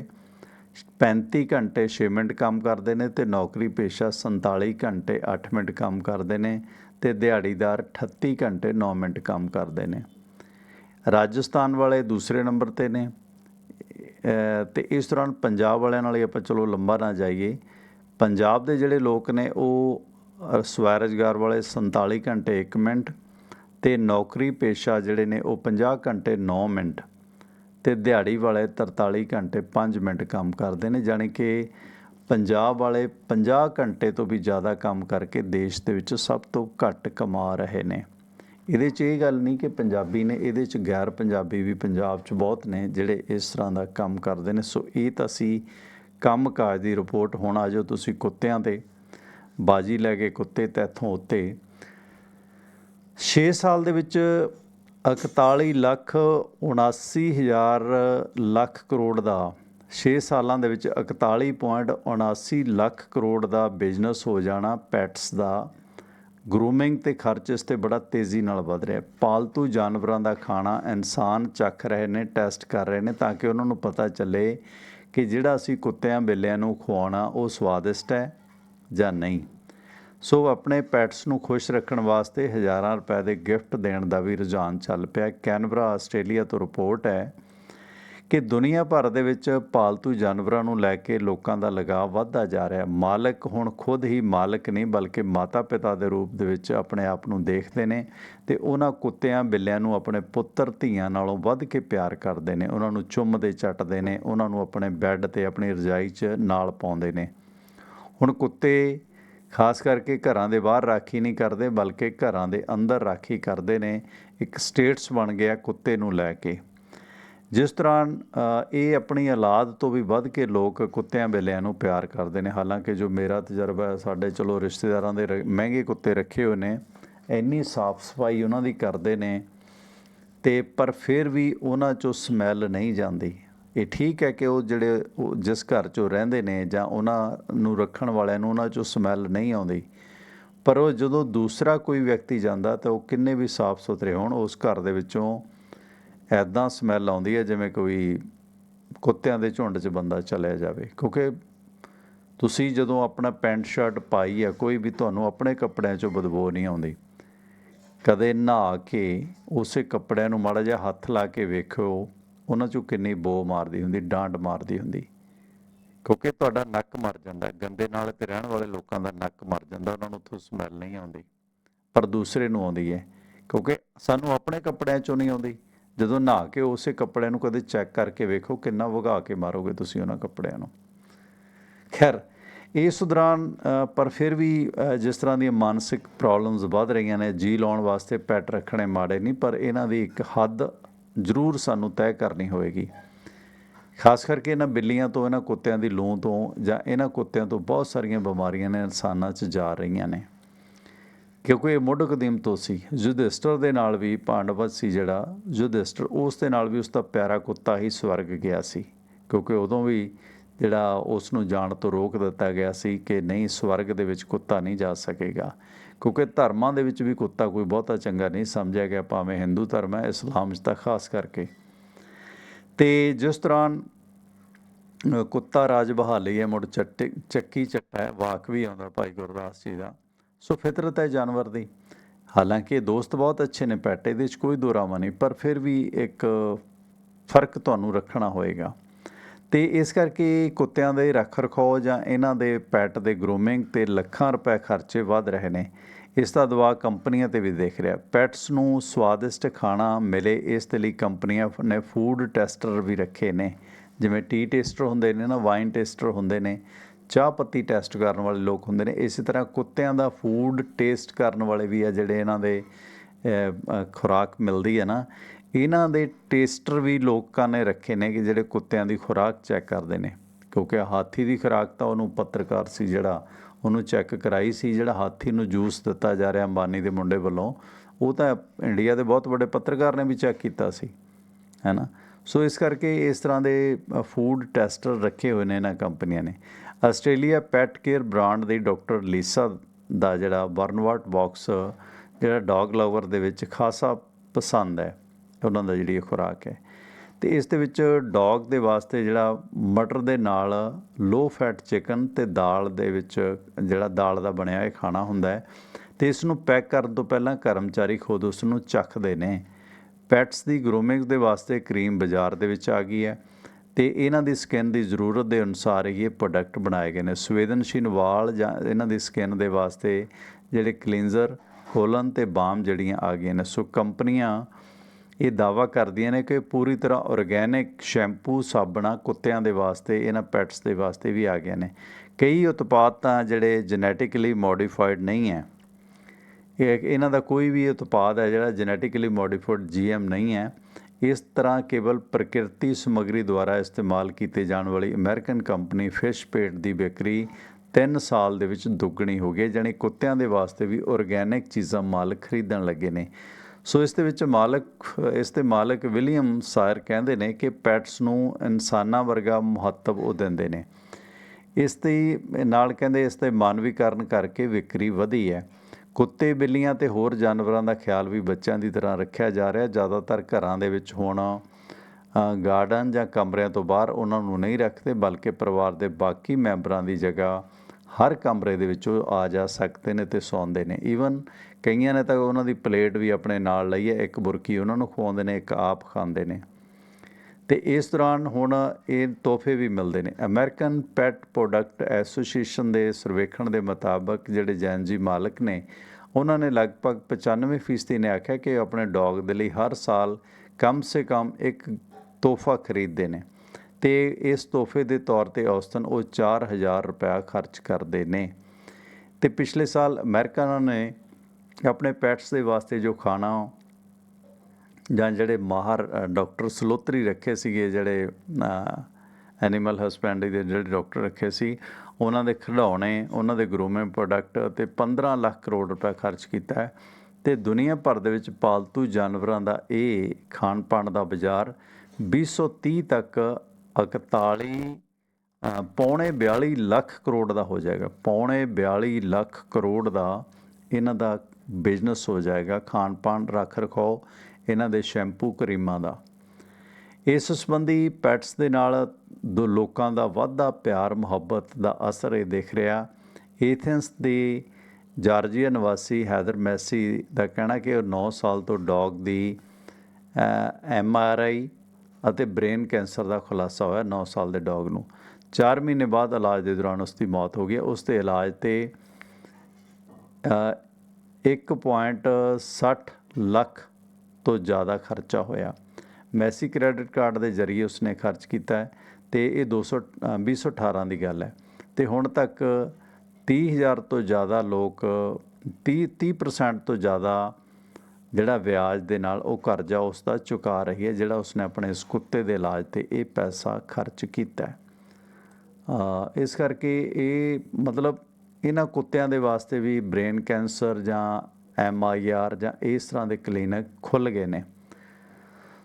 35 ਘੰਟੇ 6 ਮਿੰਟ ਕੰਮ ਕਰਦੇ ਨੇ ਤੇ ਨੌਕਰੀ ਪੇਸ਼ਾ 47 ਘੰਟੇ 8 ਮਿੰਟ ਕੰਮ ਕਰਦੇ ਨੇ। ਤੇ ਦਿਹਾੜੀਦਾਰ 38 ਘੰਟੇ 9 ਮਿੰਟ ਕੰਮ ਕਰਦੇ ਨੇ। ਰਾਜਸਥਾਨ ਵਾਲੇ ਦੂਸਰੇ ਨੰਬਰ ਤੇ ਨੇ। ਅਹ ਤੇ ਇਸ ਦੌਰਾਨ ਪੰਜਾਬ ਵਾਲਿਆਂ ਨਾਲ ਹੀ ਆਪਾਂ ਚਲੋ ਲੰਬਾ ਨਾ ਜਾਈਏ। ਪੰਜਾਬ ਦੇ ਜਿਹੜੇ ਲੋਕ ਨੇ, ਉਹ ਅਹ ਸਵੈ ਰੁਜ਼ਗਾਰ ਵਾਲੇ 47 ਘੰਟੇ 1 ਮਿੰਟ ਤੇ ਨੌਕਰੀ ਪੇਸ਼ਾ ਜਿਹੜੇ ਨੇ, ਉਹ 50 ਘੰਟੇ 9 ਮਿੰਟ ਤੇ ਦਿਹਾੜੀ ਵਾਲੇ 43 ਘੰਟੇ 5 ਮਿੰਟ ਕੰਮ ਕਰਦੇ ਨੇ। ਜਾਣੀ ਕਿ ਪੰਜਾਬ ਵਾਲੇ 50 ਘੰਟੇ ਤੋਂ ਵੀ ਜ਼ਿਆਦਾ ਕੰਮ ਕਰਕੇ ਦੇਸ਼ ਦੇ ਵਿੱਚ ਸਭ ਤੋਂ ਘੱਟ ਕਮਾ ਰਹੇ ਨੇ। ਇਹਦੇ 'ਚ ਇਹ ਗੱਲ ਨਹੀਂ ਕਿ ਪੰਜਾਬੀ ਨੇ, ਇਹਦੇ 'ਚ ਗੈਰ ਪੰਜਾਬੀ ਵੀ ਪੰਜਾਬ 'ਚ ਬਹੁਤ ਨੇ ਜਿਹੜੇ ਇਸ ਤਰ੍ਹਾਂ ਦਾ ਕੰਮ ਕਰਦੇ ਨੇ। ਸੋ ਇਹ ਤਾਂ ਸੀ ਕੰਮ ਕਾਜ ਦੀ ਰਿਪੋਰਟ ਹੁਣ ਆ ਜਾਓ ਤੁਸੀਂ ਕੁੱਤਿਆਂ ਤੇ। ਬਾਜੀ ਲੈ ਕੇ ਕੁੱਤੇ ਤੇ ਇੱਥੋਂ ਉੱਤੇ। 6 ਸਾਲ ਦੇ ਵਿੱਚ 41 ਲੱਖ 79 ਹਜ਼ਾਰ ਲੱਖ ਕਰੋੜ ਦਾ 6 ਸਾਲਾਂ ਦੇ ਵਿੱਚ 41.79 ਲੱਖ ਕਰੋੜ ਦਾ ਬਿਜ਼ਨਸ ਹੋ ਜਾਣਾ, ਪੈਟਸ ਦਾ ਗਰੂਮਿੰਗ ਤੇ ਖਰਚ ਇਸ ਤੇ ਬੜਾ ਤੇਜ਼ੀ ਨਾਲ ਵਧ ਰਿਹਾ। ਹੈ ਪਾਲਤੂ ਜਾਨਵਰਾਂ ਦਾ ਖਾਣਾ ਇਨਸਾਨ ਚੱਖ ਰਹੇ ਨੇ, ਟੈਸਟ ਕਰ ਰਹੇ ਨੇ ਤਾਂ ਕਿ ਉਹਨਾਂ ਨੂੰ ਪਤਾ ਚੱਲੇ ਕਿ ਜਿਹੜਾ ਅਸੀਂ ਕੁੱਤਿਆਂ ਬਿੱਲਿਆਂ ਨੂੰ ਖਵਾਉਣਾ, ਉਹ ਸਵਾਦਿਸ਼ਟ ਹੈ ਜਾਂ ਨਹੀਂ। ਸੋ ਆਪਣੇ ਪੈਟਸ ਨੂੰ ਖੁਸ਼ ਰੱਖਣ ਵਾਸਤੇ ਹਜ਼ਾਰਾਂ ਰੁਪਏ ਦੇ ਗਿਫਟ ਦੇਣ ਦਾ ਵੀ ਰੁਝਾਨ ਚੱਲ ਪਿਆ। ਕੈਨਬਰਾ ਆਸਟ੍ਰੇਲੀਆ ਤੋਂ ਰਿਪੋਰਟ ਹੈ ਕਿ ਦੁਨੀਆ ਭਰ ਦੇ ਵਿੱਚ ਪਾਲਤੂ ਜਾਨਵਰਾਂ ਨੂੰ ਲੈ ਕੇ ਲੋਕਾਂ ਦਾ ਲਗਾਅ ਵੱਧਦਾ ਜਾ ਰਿਹਾ ਮਾਲਕ ਹੁਣ ਖੁਦ ਹੀ ਮਾਲਕ ਨਹੀਂ, ਬਲਕਿ ਮਾਤਾ-ਪਿਤਾ ਦੇ ਰੂਪ ਦੇ ਵਿੱਚ ਆਪਣੇ ਆਪ ਨੂੰ ਦੇਖਦੇ ਨੇ ਤੇ ਉਹਨਾਂ ਕੁੱਤਿਆਂ, ਬਿੱਲਿਆਂ ਨੂੰ ਆਪਣੇ ਪੁੱਤਰ ਧੀਆਂ ਨਾਲੋਂ ਵੱਧ ਕੇ ਪਿਆਰ ਕਰਦੇ ਨੇ। ਉਹਨਾਂ ਨੂੰ ਚੁੰਮਦੇ ਚੱਟਦੇ ਨੇ, ਉਹਨਾਂ ਨੂੰ ਆਪਣੇ ਬੈੱਡ ਤੇ ਆਪਣੀ ਰਜਾਈ 'ਚ ਨਾਲ ਪਾਉਂਦੇ ਨੇ। ਹੁਣ ਕੁੱਤੇ ਖਾਸ ਕਰਕੇ ਘਰਾਂ ਦੇ ਬਾਹਰ ਰਾਖੀ ਨਹੀਂ ਕਰਦੇ, ਬਲਕਿ ਘਰਾਂ ਦੇ ਅੰਦਰ ਰਾਖੀ ਕਰਦੇ ਨੇ। ਇੱਕ ਸਟੇਟਸ ਬਣ ਗਿਆ ਕੁੱਤੇ ਨੂੰ ਲੈ ਕੇ। ਜਿਸ ਤਰ੍ਹਾਂ ਇਹ ਆਪਣੀ ਔਲਾਦ ਤੋਂ ਵੀ ਵੱਧ ਕੇ ਲੋਕ ਕੁੱਤਿਆਂ ਬਿੱਲਿਆਂ ਨੂੰ ਪਿਆਰ ਕਰਦੇ ਨੇ। ਹਾਲਾਂਕਿ ਜੋ ਮੇਰਾ ਤਜਰਬਾ ਹੈ, ਸਾਡੇ ਚਲੋ ਰਿਸ਼ਤੇਦਾਰਾਂ ਦੇ ਰ- ਮਹਿੰਗੇ ਕੁੱਤੇ ਰੱਖੇ ਹੋਏ ਨੇ, ਇੰਨੀ ਸਾਫ਼ ਸਫ਼ਾਈ ਉਹਨਾਂ ਦੀ ਕਰਦੇ ਨੇ ਤੇ ਪਰ ਫਿਰ ਵੀ ਉਹਨਾਂ ਚੋਂ ਸਮੈਲ ਨਹੀਂ ਜਾਂਦੀ। ਇਹ ਠੀਕ ਹੈ ਕਿ ਉਹ ਜਿਹੜੇ ਜਿਸ ਘਰ 'ਚੋਂ ਰਹਿੰਦੇ ਨੇ ਜਾਂ ਉਹਨਾਂ ਨੂੰ ਰੱਖਣ ਵਾਲਿਆਂ ਨੂੰ ਉਹਨਾਂ ਚੋਂ ਸਮੈਲ ਨਹੀਂ ਆਉਂਦੀ, ਪਰ ਉਹ ਜਦੋਂ ਦੂਸਰਾ ਕੋਈ ਵਿਅਕਤੀ ਜਾਂਦਾ ਤਾਂ ਉਹ ਕਿੰਨੇ ਵੀ ਸਾਫ਼ ਸੁਥਰੇ ਹੋਣ, ਉਸ ਘਰ ਦੇ ਵਿੱਚੋਂ ਐਦਾਂ ਸਮੈਲ ਆਉਂਦੀ ਹੈ ਜਿਵੇਂ ਕੋਈ ਕੁੱਤਿਆਂ ਦੇ ਝੁੰਡ 'ਚ ਬੰਦਾ ਚਲਿਆ ਜਾਵੇ। ਕਿਉਂਕਿ ਤੁਸੀਂ ਜਦੋਂ ਆਪਣਾ ਪੈਂਟ ਸ਼ਰਟ ਪਾਈ ਆ, ਕੋਈ ਵੀ ਤੁਹਾਨੂੰ ਆਪਣੇ ਕੱਪੜਿਆਂ 'ਚੋਂ ਬਦਬੂ ਨਹੀਂ ਆਉਂਦੀ। ਕਦੇ ਨਹਾ ਕੇ ਉਸੇ ਕੱਪੜਿਆਂ ਨੂੰ ਮਾੜਾ ਜਿਹਾ ਹੱਥ ਲਾ ਕੇ ਵੇਖਿਓ ਉਹਨਾਂ 'ਚੋਂ ਕਿੰਨੀ ਬੋ ਮਾਰਦੀ ਹੁੰਦੀ, ਡਾਂਡ ਮਾਰਦੀ ਹੁੰਦੀ। ਕਿਉਂਕਿ ਤੁਹਾਡਾ ਨੱਕ ਮਰ ਜਾਂਦਾ, ਗੰਦੇ ਨਾਲ ਤੇ ਰਹਿਣ ਵਾਲੇ ਲੋਕਾਂ ਦਾ ਨੱਕ ਮਰ ਜਾਂਦਾ, ਉਹਨਾਂ ਨੂੰ ਉੱਥੋਂ ਸਮੈਲ ਨਹੀਂ ਆਉਂਦੀ। ਪਰ ਦੂਸਰੇ ਨੂੰ ਆਉਂਦੀ ਹੈ, ਕਿਉਂਕਿ ਸਾਨੂੰ ਆਪਣੇ ਕੱਪੜਿਆਂ 'ਚੋਂ ਨਹੀਂ ਆਉਂਦੀ। ਜਦੋਂ ਨਹਾ ਕੇ ਉਸੇ ਕੱਪੜਿਆਂ ਨੂੰ ਕਦੇ ਚੈੱਕ ਕਰਕੇ ਵੇਖੋ ਕਿੰਨਾ ਵਗਾ ਕੇ ਮਾਰੋਗੇ ਤੁਸੀਂ ਉਹਨਾਂ ਕੱਪੜਿਆਂ ਨੂੰ। ਖੈਰ, ਇਸ ਦੌਰਾਨ ਪਰ ਫਿਰ ਵੀ ਜਿਸ ਤਰ੍ਹਾਂ ਦੀਆਂ ਮਾਨਸਿਕ ਪ੍ਰੋਬਲਮਸ ਵੱਧ ਰਹੀਆਂ ਨੇ, ਜੀ ਲਾਉਣ ਵਾਸਤੇ ਪੈਟ ਰੱਖਣੇ ਮਾੜੇ ਨਹੀਂ, ਪਰ ਇਹਨਾਂ ਦੀ ਇੱਕ ਹੱਦ ਜ਼ਰੂਰ ਸਾਨੂੰ ਤੈਅ ਕਰਨੀ ਹੋਏਗੀ। ਖਾਸ ਕਰਕੇ ਇਹਨਾਂ ਬਿੱਲੀਆਂ ਤੋਂ, ਇਹਨਾਂ ਕੁੱਤਿਆਂ ਦੀ ਲੂੰ ਤੋਂ ਜਾਂ ਇਹਨਾਂ ਕੁੱਤਿਆਂ ਤੋਂ ਬਹੁਤ ਸਾਰੀਆਂ ਬਿਮਾਰੀਆਂ ਨੇ, ਇਨਸਾਨਾਂ 'ਚ ਜਾ ਰਹੀਆਂ ਨੇ। ਕਿਉਂਕਿ ਇਹ ਮੁੱਢ ਕਦੀਮ ਤੋਂ ਸੀ। ਯੁਧਿਸ਼ਟਰ ਦੇ ਨਾਲ ਵੀ ਪਾਂਡਵਤ ਸੀ ਜਿਹੜਾ। ਯੁਧਿਸ਼ਟਰ ਉਸ ਦੇ ਨਾਲ ਵੀ ਉਸ ਦਾ ਪਿਆਰਾ ਕੁੱਤਾ ਹੀ ਸਵਰਗ ਗਿਆ ਸੀ। ਕਿਉਂਕਿ ਉਦੋਂ ਵੀ ਜਿਹੜਾ ਉਸ ਨੂੰ ਜਾਣ ਤੋਂ ਰੋਕ ਦਿੱਤਾ ਗਿਆ ਸੀ ਕਿ ਨਹੀਂ, ਸਵਰਗ ਦੇ ਵਿੱਚ ਕੁੱਤਾ ਨਹੀਂ ਜਾ ਸਕੇਗਾ। ਕਿਉਂਕਿ ਧਰਮਾਂ ਦੇ ਵਿੱਚ ਵੀ ਕੁੱਤਾ ਕੋਈ ਬਹੁਤਾ ਚੰਗਾ ਨਹੀਂ ਸਮਝਿਆ ਗਿਆ, ਭਾਵੇਂ ਹਿੰਦੂ ਧਰਮ ਹੈ, ਇਸਲਾਮ 'ਚ ਤਾਂ ਖਾਸ ਕਰਕੇ। ਤੇ ਜਿਸ ਤਰ੍ਹਾਂ ਕੁੱਤਾ ਰਾਜ ਬਹਾਲੀ ਹੈ, ਮੁੜ ਚੱਟੇ ਚੱਕੀ ਚੱਟਾ ਹੈ, ਵਾਕ ਵੀ ਆਉਂਦਾ ਭਾਈ ਗੁਰਦਾਸ ਜੀ ਦਾ। ਸੋ ਫਿਤਰਤ ਹੈ ਜਾਨਵਰ ਦੀ। ਹਾਲਾਂਕਿ ਦੋਸਤ ਬਹੁਤ ਅੱਛੇ ਨੇ, ਪੈਟ ਇਹਦੇ 'ਚ ਕੋਈ ਦੋਰਾਵਾ ਨਹੀਂ, ਪਰ ਫਿਰ ਵੀ ਇੱਕ ਫ਼ਰਕ ਤੁਹਾਨੂੰ ਰੱਖਣਾ ਹੋਏਗਾ। ਤੇ ਇਸ ਕਰਕੇ ਕੁੱਤਿਆਂ ਦੇ ਰੱਖ ਰਖਾਓ ਜਾਂ ਇਹਨਾਂ ਦੇ ਪੈਟ ਦੇ ਗਰੂਮਿੰਗ ਤੇ ਲੱਖਾਂ ਰੁਪਏ ਖਰਚੇ ਵੱਧ ਰਹੇ ਨੇ। ਇਸ ਦਾ ਦਬਾਅ ਕੰਪਨੀਆਂ ਤੇ ਵੀ ਦੇਖ ਰਿਹਾ। ਪੈਟਸ ਨੂੰ ਸਵਾਦਿਸ਼ਟ ਖਾਣਾ ਮਿਲੇ, ਇਸ ਦੇ ਲਈ ਕੰਪਨੀਆਂ ਨੇ ਫੂਡ ਟੈਸਟਰ ਵੀ ਰੱਖੇ ਨੇ। ਜਿਵੇਂ ਟੀ ਟੇਸਟਰ ਹੁੰਦੇ ਨੇ ਨਾ ਵਾਈਨ ਟੇਸਟਰ ਹੁੰਦੇ ਨੇ। ਚਾਹ ਪੱਤੀ ਟੈਸਟ ਕਰਨ ਵਾਲੇ ਲੋਕ ਹੁੰਦੇ ਨੇ। ਇਸੇ ਤਰ੍ਹਾਂ ਕੁੱਤਿਆਂ ਦਾ ਫੂਡ ਟੇਸਟ ਕਰਨ ਵਾਲੇ ਵੀ ਆ ਜਿਹੜੇ ਇਹਨਾਂ ਦੇ ਖੁਰਾਕ ਮਿਲਦੀ ਹੈ ਨਾ। ਇਹਨਾਂ ਦੇ ਟੇਸਟਰ ਵੀ ਲੋਕਾਂ ਨੇ ਰੱਖੇ ਨੇ ਕਿ ਜਿਹੜੇ ਕੁੱਤਿਆਂ ਦੀ ਖੁਰਾਕ ਚੈੱਕ ਕਰਦੇ ਨੇ। ਕਿਉਂਕਿ ਹਾਥੀ ਦੀ ਖੁਰਾਕ ਤਾਂ ਉਹਨੂੰ ਪੱਤਰਕਾਰ ਸੀ ਜਿਹੜਾ, ਉਹਨੂੰ ਚੈੱਕ ਕਰਾਈ ਸੀ। ਜਿਹੜਾ ਹਾਥੀ ਨੂੰ ਜੂਸ ਦਿੱਤਾ ਜਾ ਰਿਹਾ ਅੰਬਾਨੀ ਦੇ ਮੁੰਡੇ ਵੱਲੋਂ, ਉਹ ਤਾਂ ਇੰਡੀਆ ਦੇ ਬਹੁਤ ਵੱਡੇ ਪੱਤਰਕਾਰ ਨੇ ਵੀ ਚੈੱਕ ਕੀਤਾ ਸੀ, ਹੈ ਨਾ। ਸੋ ਇਸ ਕਰਕੇ ਇਸ ਤਰ੍ਹਾਂ ਦੇ ਫੂਡ ਟੈਸਟਰ ਰੱਖੇ ਹੋਏ ਨੇ ਇਹਨਾਂ ਕੰਪਨੀਆਂ ਨੇ। ਆਸਟ੍ਰੇਲੀਆ ਪੈਟ ਕੇਅਰ ਬ੍ਰਾਂਡ ਦੀ ਡਾਕਟਰ ਲੀਸਾ ਦਾ ਜਿਹੜਾ ਬਰਨਵਾਟ ਬਾਕਸ, ਜਿਹੜਾ ਡੌਗ ਲਵਰ ਦੇ ਵਿੱਚ ਖਾਸਾ ਪਸੰਦ ਹੈ, ਉਹਨਾਂ ਦਾ ਜਿਹੜੀ ਇਹ ਖੁਰਾਕ ਹੈ। ਤੇ ਇਸ ਦੇ ਵਿੱਚ ਡੌਗ ਦੇ ਵਾਸਤੇ ਜਿਹੜਾ ਮਟਰ ਦੇ ਨਾਲ ਲੋ ਫੈਟ ਚਿਕਨ ਤੇ ਦਾਲ ਦੇ ਵਿੱਚ ਜਿਹੜਾ ਦਾਲ ਦਾ ਬਣਿਆ ਇਹ ਖਾਣਾ ਹੁੰਦਾ ਹੈ। ਤੇ ਇਸ ਨੂੰ ਪੈਕ ਕਰਨ ਤੋਂ ਪਹਿਲਾਂ ਕਰਮਚਾਰੀ ਖੁਦ ਉਸ ਨੂੰ ਚੱਖਦੇ ਨੇ। ਪੈਟਸ ਦੀ ਗਰੂਮਿੰਗ ਦੇ ਵਾਸਤੇ ਕਰੀਮ ਬਾਜ਼ਾਰ ਦੇ ਵਿੱਚ ਆ ਗਈ ਹੈ। ਤੇ ਇਹਨਾਂ ਦੀ ਸਕਿਨ ਦੀ ਜ਼ਰੂਰਤ ਦੇ ਅਨੁਸਾਰ ਹੀ ਇਹ ਪ੍ਰੋਡਕਟ ਬਣਾਏ ਗਏ ਨੇ। ਸੰਵੇਦਨਸ਼ੀਲ ਵਾਲ ਜਾਂ ਇਹਨਾਂ ਦੀ ਸਕਿਨ ਦੇ ਵਾਸਤੇ ਜਿਹੜੇ ਕਲੀਨਜ਼ਰ ਕੋਲਨ ਤੇ ਬਾਮ ਜਿਹੜੀਆਂ ਆ ਗਈਆਂ ਨੇ। ਸੋ ਕੰਪਨੀਆਂ ਇਹ ਦਾਵਾ ਕਰਦੀਆਂ ਨੇ ਕਿ ਪੂਰੀ ਤਰ੍ਹਾਂ ਆਰਗੇਨਿਕ ਸ਼ੈਂਪੂ ਸਾਬਣਾ ਕੁੱਤਿਆਂ ਦੇ ਵਾਸਤੇ, ਇਹਨਾਂ ਪੈਟਸ ਦੇ ਵਾਸਤੇ ਵੀ ਆ ਗਏ ਨੇ। ਕਈ ਉਤਪਾਦ ਤਾਂ ਜਿਹੜੇ ਜੈਨੇਟਿਕਲੀ ਮੋਡੀਫਾਈਡ ਨਹੀਂ ਹੈ। ਇਹ ਇਹਨਾਂ ਦਾ ਕੋਈ ਵੀ ਉਤਪਾਦ ਹੈ ਜਿਹੜਾ ਜੈਨੇਟਿਕਲੀ ਮੋਡੀਫਾਈਡ ਜੀਐਮ ਨਹੀਂ ਹੈ। ਇਸ ਤਰ੍ਹਾਂ ਕੇਵਲ ਪ੍ਰਕਿਰਤੀ ਸਮੱਗਰੀ ਦੁਆਰਾ ਇਸਤੇਮਾਲ ਕੀਤੇ ਜਾਣ ਵਾਲੀ ਅਮਰੀਕਨ ਕੰਪਨੀ ਫਿਸ਼ ਪੇਟ ਦੀ ਵਿਕਰੀ 3 ਸਾਲ ਦੇ ਵਿੱਚ ਦੁੱਗਣੀ ਹੋ ਗਈ ਜਾਣੀ ਕੁੱਤਿਆਂ ਦੇ ਵਾਸਤੇ ਵੀ ਆਰਗੇਨਿਕ ਚੀਜ਼ਾਂ ਮਾਲਕ ਖਰੀਦਣ ਲੱਗੇ ਨੇ। ਸੋ ਇਸ ਦੇ ਵਿੱਚ ਮਾਲਕ, ਇਸ ਦੇ ਮਾਲਕ ਵਿਲੀਅਮ ਸਾਇਰ ਕਹਿੰਦੇ ਨੇ ਕਿ ਪੈਟਸ ਨੂੰ ਇਨਸਾਨਾਂ ਵਰਗਾ ਮਹੱਤਵ ਉਹ ਦਿੰਦੇ ਨੇ। ਇਸ ਦੇ ਨਾਲ ਕਹਿੰਦੇ ਇਸ ਦੇ ਮਾਨਵੀਕਰਨ ਕਰਕੇ ਵਿਕਰੀ ਵਧੀ ਹੈ। ਕੁੱਤੇ, ਬਿੱਲੀਆਂ ਤੇ ਹੋਰ ਜਾਨਵਰਾਂ ਦਾ ਖਿਆਲ ਵੀ ਬੱਚਿਆਂ ਦੀ ਤਰ੍ਹਾਂ ਰੱਖਿਆ ਜਾ ਰਿਹਾ। ਜ਼ਿਆਦਾਤਰ ਘਰਾਂ ਦੇ ਵਿੱਚ ਹੁਣ ਗਾਰਡਨ ਜਾਂ ਕਮਰਿਆਂ ਤੋਂ ਬਾਹਰ ਉਹਨਾਂ ਨੂੰ ਨਹੀਂ ਰੱਖਦੇ, ਬਲਕਿ ਪਰਿਵਾਰ ਦੇ ਬਾਕੀ ਮੈਂਬਰਾਂ ਦੀ ਜਗ੍ਹਾ ਹਰ ਕਮਰੇ ਦੇ ਵਿੱਚ ਉਹ ਆ ਜਾ ਸਕਦੇ ਨੇ ਤੇ ਸੌਂਦੇ ਨੇ। ਈਵਨ ਕਈਆਂ ਨੇ ਤਾਂ ਉਹਨਾਂ ਦੀ ਪਲੇਟ ਵੀ ਆਪਣੇ ਨਾਲ ਲਈ ਹੈ ਇੱਕ ਬੁਰਕੀ ਉਹਨਾਂ ਨੂੰ ਖਵਾਉਂਦੇ ਨੇ, ਇੱਕ ਆਪ ਖਾਂਦੇ ਨੇ। ਤੇ ਇਸ ਦੌਰਾਨ ਹੁਣ ਇਹ ਤੋਹਫੇ ਵੀ ਮਿਲਦੇ ਨੇ। ਅਮਰੀਕਨ ਪੈਟ ਪ੍ਰੋਡਕਟ ਐਸੋਸੀਏਸ਼ਨ ਦੇ ਸਰਵੇਖਣ ਦੇ ਮੁਤਾਬਕ ਜਿਹੜੇ ਜੈਨ ਜੀ ਮਾਲਕ ਨੇ, ਉਹਨਾਂ ਨੇ ਲਗਭਗ 95% ਨੇ ਆਖਿਆ ਕਿ ਉਹ ਆਪਣੇ ਡੌਗ ਦੇ ਲਈ ਹਰ ਸਾਲ ਕਮ ਸੇ ਕਮ ਇੱਕ ਤੋਹਫਾ ਖਰੀਦਦੇ ਨੇ ਤੇ ਇਸ ਤੋਹਫੇ ਦੇ ਤੌਰ ਤੇ ਔਸਤਨ ਉਹ 4000 ਰੁਪਏ ਖਰਚ ਕਰਦੇ ਨੇ। ਤੇ ਪਿਛਲੇ ਸਾਲ ਅਮਰੀਕਨਾਂ ਨੇ ਆਪਣੇ ਪੈਟਸ ਦੇ ਵਾਸਤੇ ਜੋ ਖਾਣਾ ਜਾਂ ਜਿਹੜੇ ਮਾਹਰ ਅ, ਡਾਕਟਰ ਸਲੋਤਰੀ ਰੱਖੇ ਸੀਗੇ ਜਿਹੜੇ ਐਨੀਮਲ ਹਸਬੈਂਡਰੀ ਦੇ ਜਿਹੜੇ ਡਾਕਟਰ ਰੱਖੇ ਸੀ ਉਹਨਾਂ ਦੇ ਖਿਡੌਣੇ ਉਹਨਾਂ ਦੇ ਗਰੂਮਿੰਗ ਪ੍ਰੋਡਕਟ ਤੇ 15 ਲੱਖ ਕਰੋੜ ਰੁਪਏ ਖਰਚ ਕੀਤਾ ਹੈ। ਤੇ ਦੁਨੀਆ ਭਰ ਦੇ ਵਿੱਚ ਪਾਲਤੂ ਜਾਨਵਰਾਂ ਦਾ ਇਹ ਖਾਣ ਪਾਣ ਦਾ ਬਾਜ਼ਾਰ 2030 ਤੱਕ 41 ਪੌਣੇ 42 ਲੱਖ ਕਰੋੜ ਦਾ ਹੋ ਜਾਏਗਾ। ਪੌਣੇ 42 ਲੱਖ ਕਰੋੜ ਦਾ ਇਹਨਾਂ ਦਾ ਬਿਜ਼ਨਸ ਹੋ ਜਾਏਗਾ। ਖਾਣ ਪਾਣ ਰੱਖ ਰਖਾਓ ਇਹਨਾਂ ਦੇ ਸ਼ੈਂਪੂ ਕਰੀਮਾਂ ਦਾ। ਇਸ ਸੰਬੰਧੀ ਪੈਟਸ ਦੇ ਨਾਲ ਦੋ ਲੋਕਾਂ ਦਾ ਵਾਧਾ ਪਿਆਰ ਮੁਹੱਬਤ ਦਾ ਅਸਰ ਇਹ ਦਿਖ ਰਿਹਾ। ਏਥੈਂਸ ਦੇ ਜਾਰਜੀਆ ਨਿਵਾਸੀ ਹੈਦਰ ਮੈਸੀ ਦਾ ਕਹਿਣਾ ਕਿ ਉਹ 9 ਸਾਲ ਤੋਂ ਡੌਗ ਦੀ ਐਮ ਆਰ ਆਈ ਅਤੇ ਬ੍ਰੇਨ ਕੈਂਸਰ ਦਾ ਖੁਲਾਸਾ ਹੋਇਆ 9 ਸਾਲ ਦੇ ਡੌਗ ਨੂੰ। 4 ਮਹੀਨੇ ਬਾਅਦ ਇਲਾਜ ਦੇ ਦੌਰਾਨ ਉਸ ਦੀ ਮੌਤ ਹੋ ਗਈ। ਉਸ ਦੇ ਇਲਾਜ ਤੇ ਅ, 1.60 ਲੱਖ ਤੋਂ ਜ਼ਿਆਦਾ ਖਰਚਾ ਹੋਇਆ। ਮੈਸੀ ਕ੍ਰੈਡਿਟ ਕਾਰਡ ਦੇ ਜ਼ਰੀਏ ਉਸਨੇ ਖਰਚ ਕੀਤਾ ਹੈ ਤੇ ਇਹ 200 ਅ, 2018 ਦੀ ਗੱਲ ਹੈ। ਤੇ ਹੁਣ ਤੱਕ 30000 ਤੋਂ ਜ਼ਿਆਦਾ ਲੋਕ 30 30% ਤੋਂ ਜ਼ਿਆਦਾ ਜਿਹੜਾ ਵਿਆਜ ਦੇ ਨਾਲ ਉਹ ਕਰਜ਼ਾ ਉਸ ਦਾ ਚੁਕਾ ਰਹੀ ਹੈ ਜਿਹੜਾ ਉਸਨੇ ਆਪਣੇ ਇਸ ਕੁੱਤੇ ਦੇ ਇਲਾਜ ਤੇ ਇਹ ਪੈਸਾ ਖਰਚ ਕੀਤਾ ਹੈ। ਇਸ ਕਰਕੇ ਇਹ ਮਤਲਬ ਇਹਨਾਂ ਕੁੱਤਿਆਂ ਦੇ ਵਾਸਤੇ ਵੀ ਬ੍ਰੇਨ ਕੈਂਸਰ ਜਾਂ ਐਮ ਆਈ ਆਰ ਜਾਂ ਇਸ ਤਰ੍ਹਾਂ ਦੇ ਕਲੀਨਿਕ ਖੁੱਲ ਗਏ ਨੇ।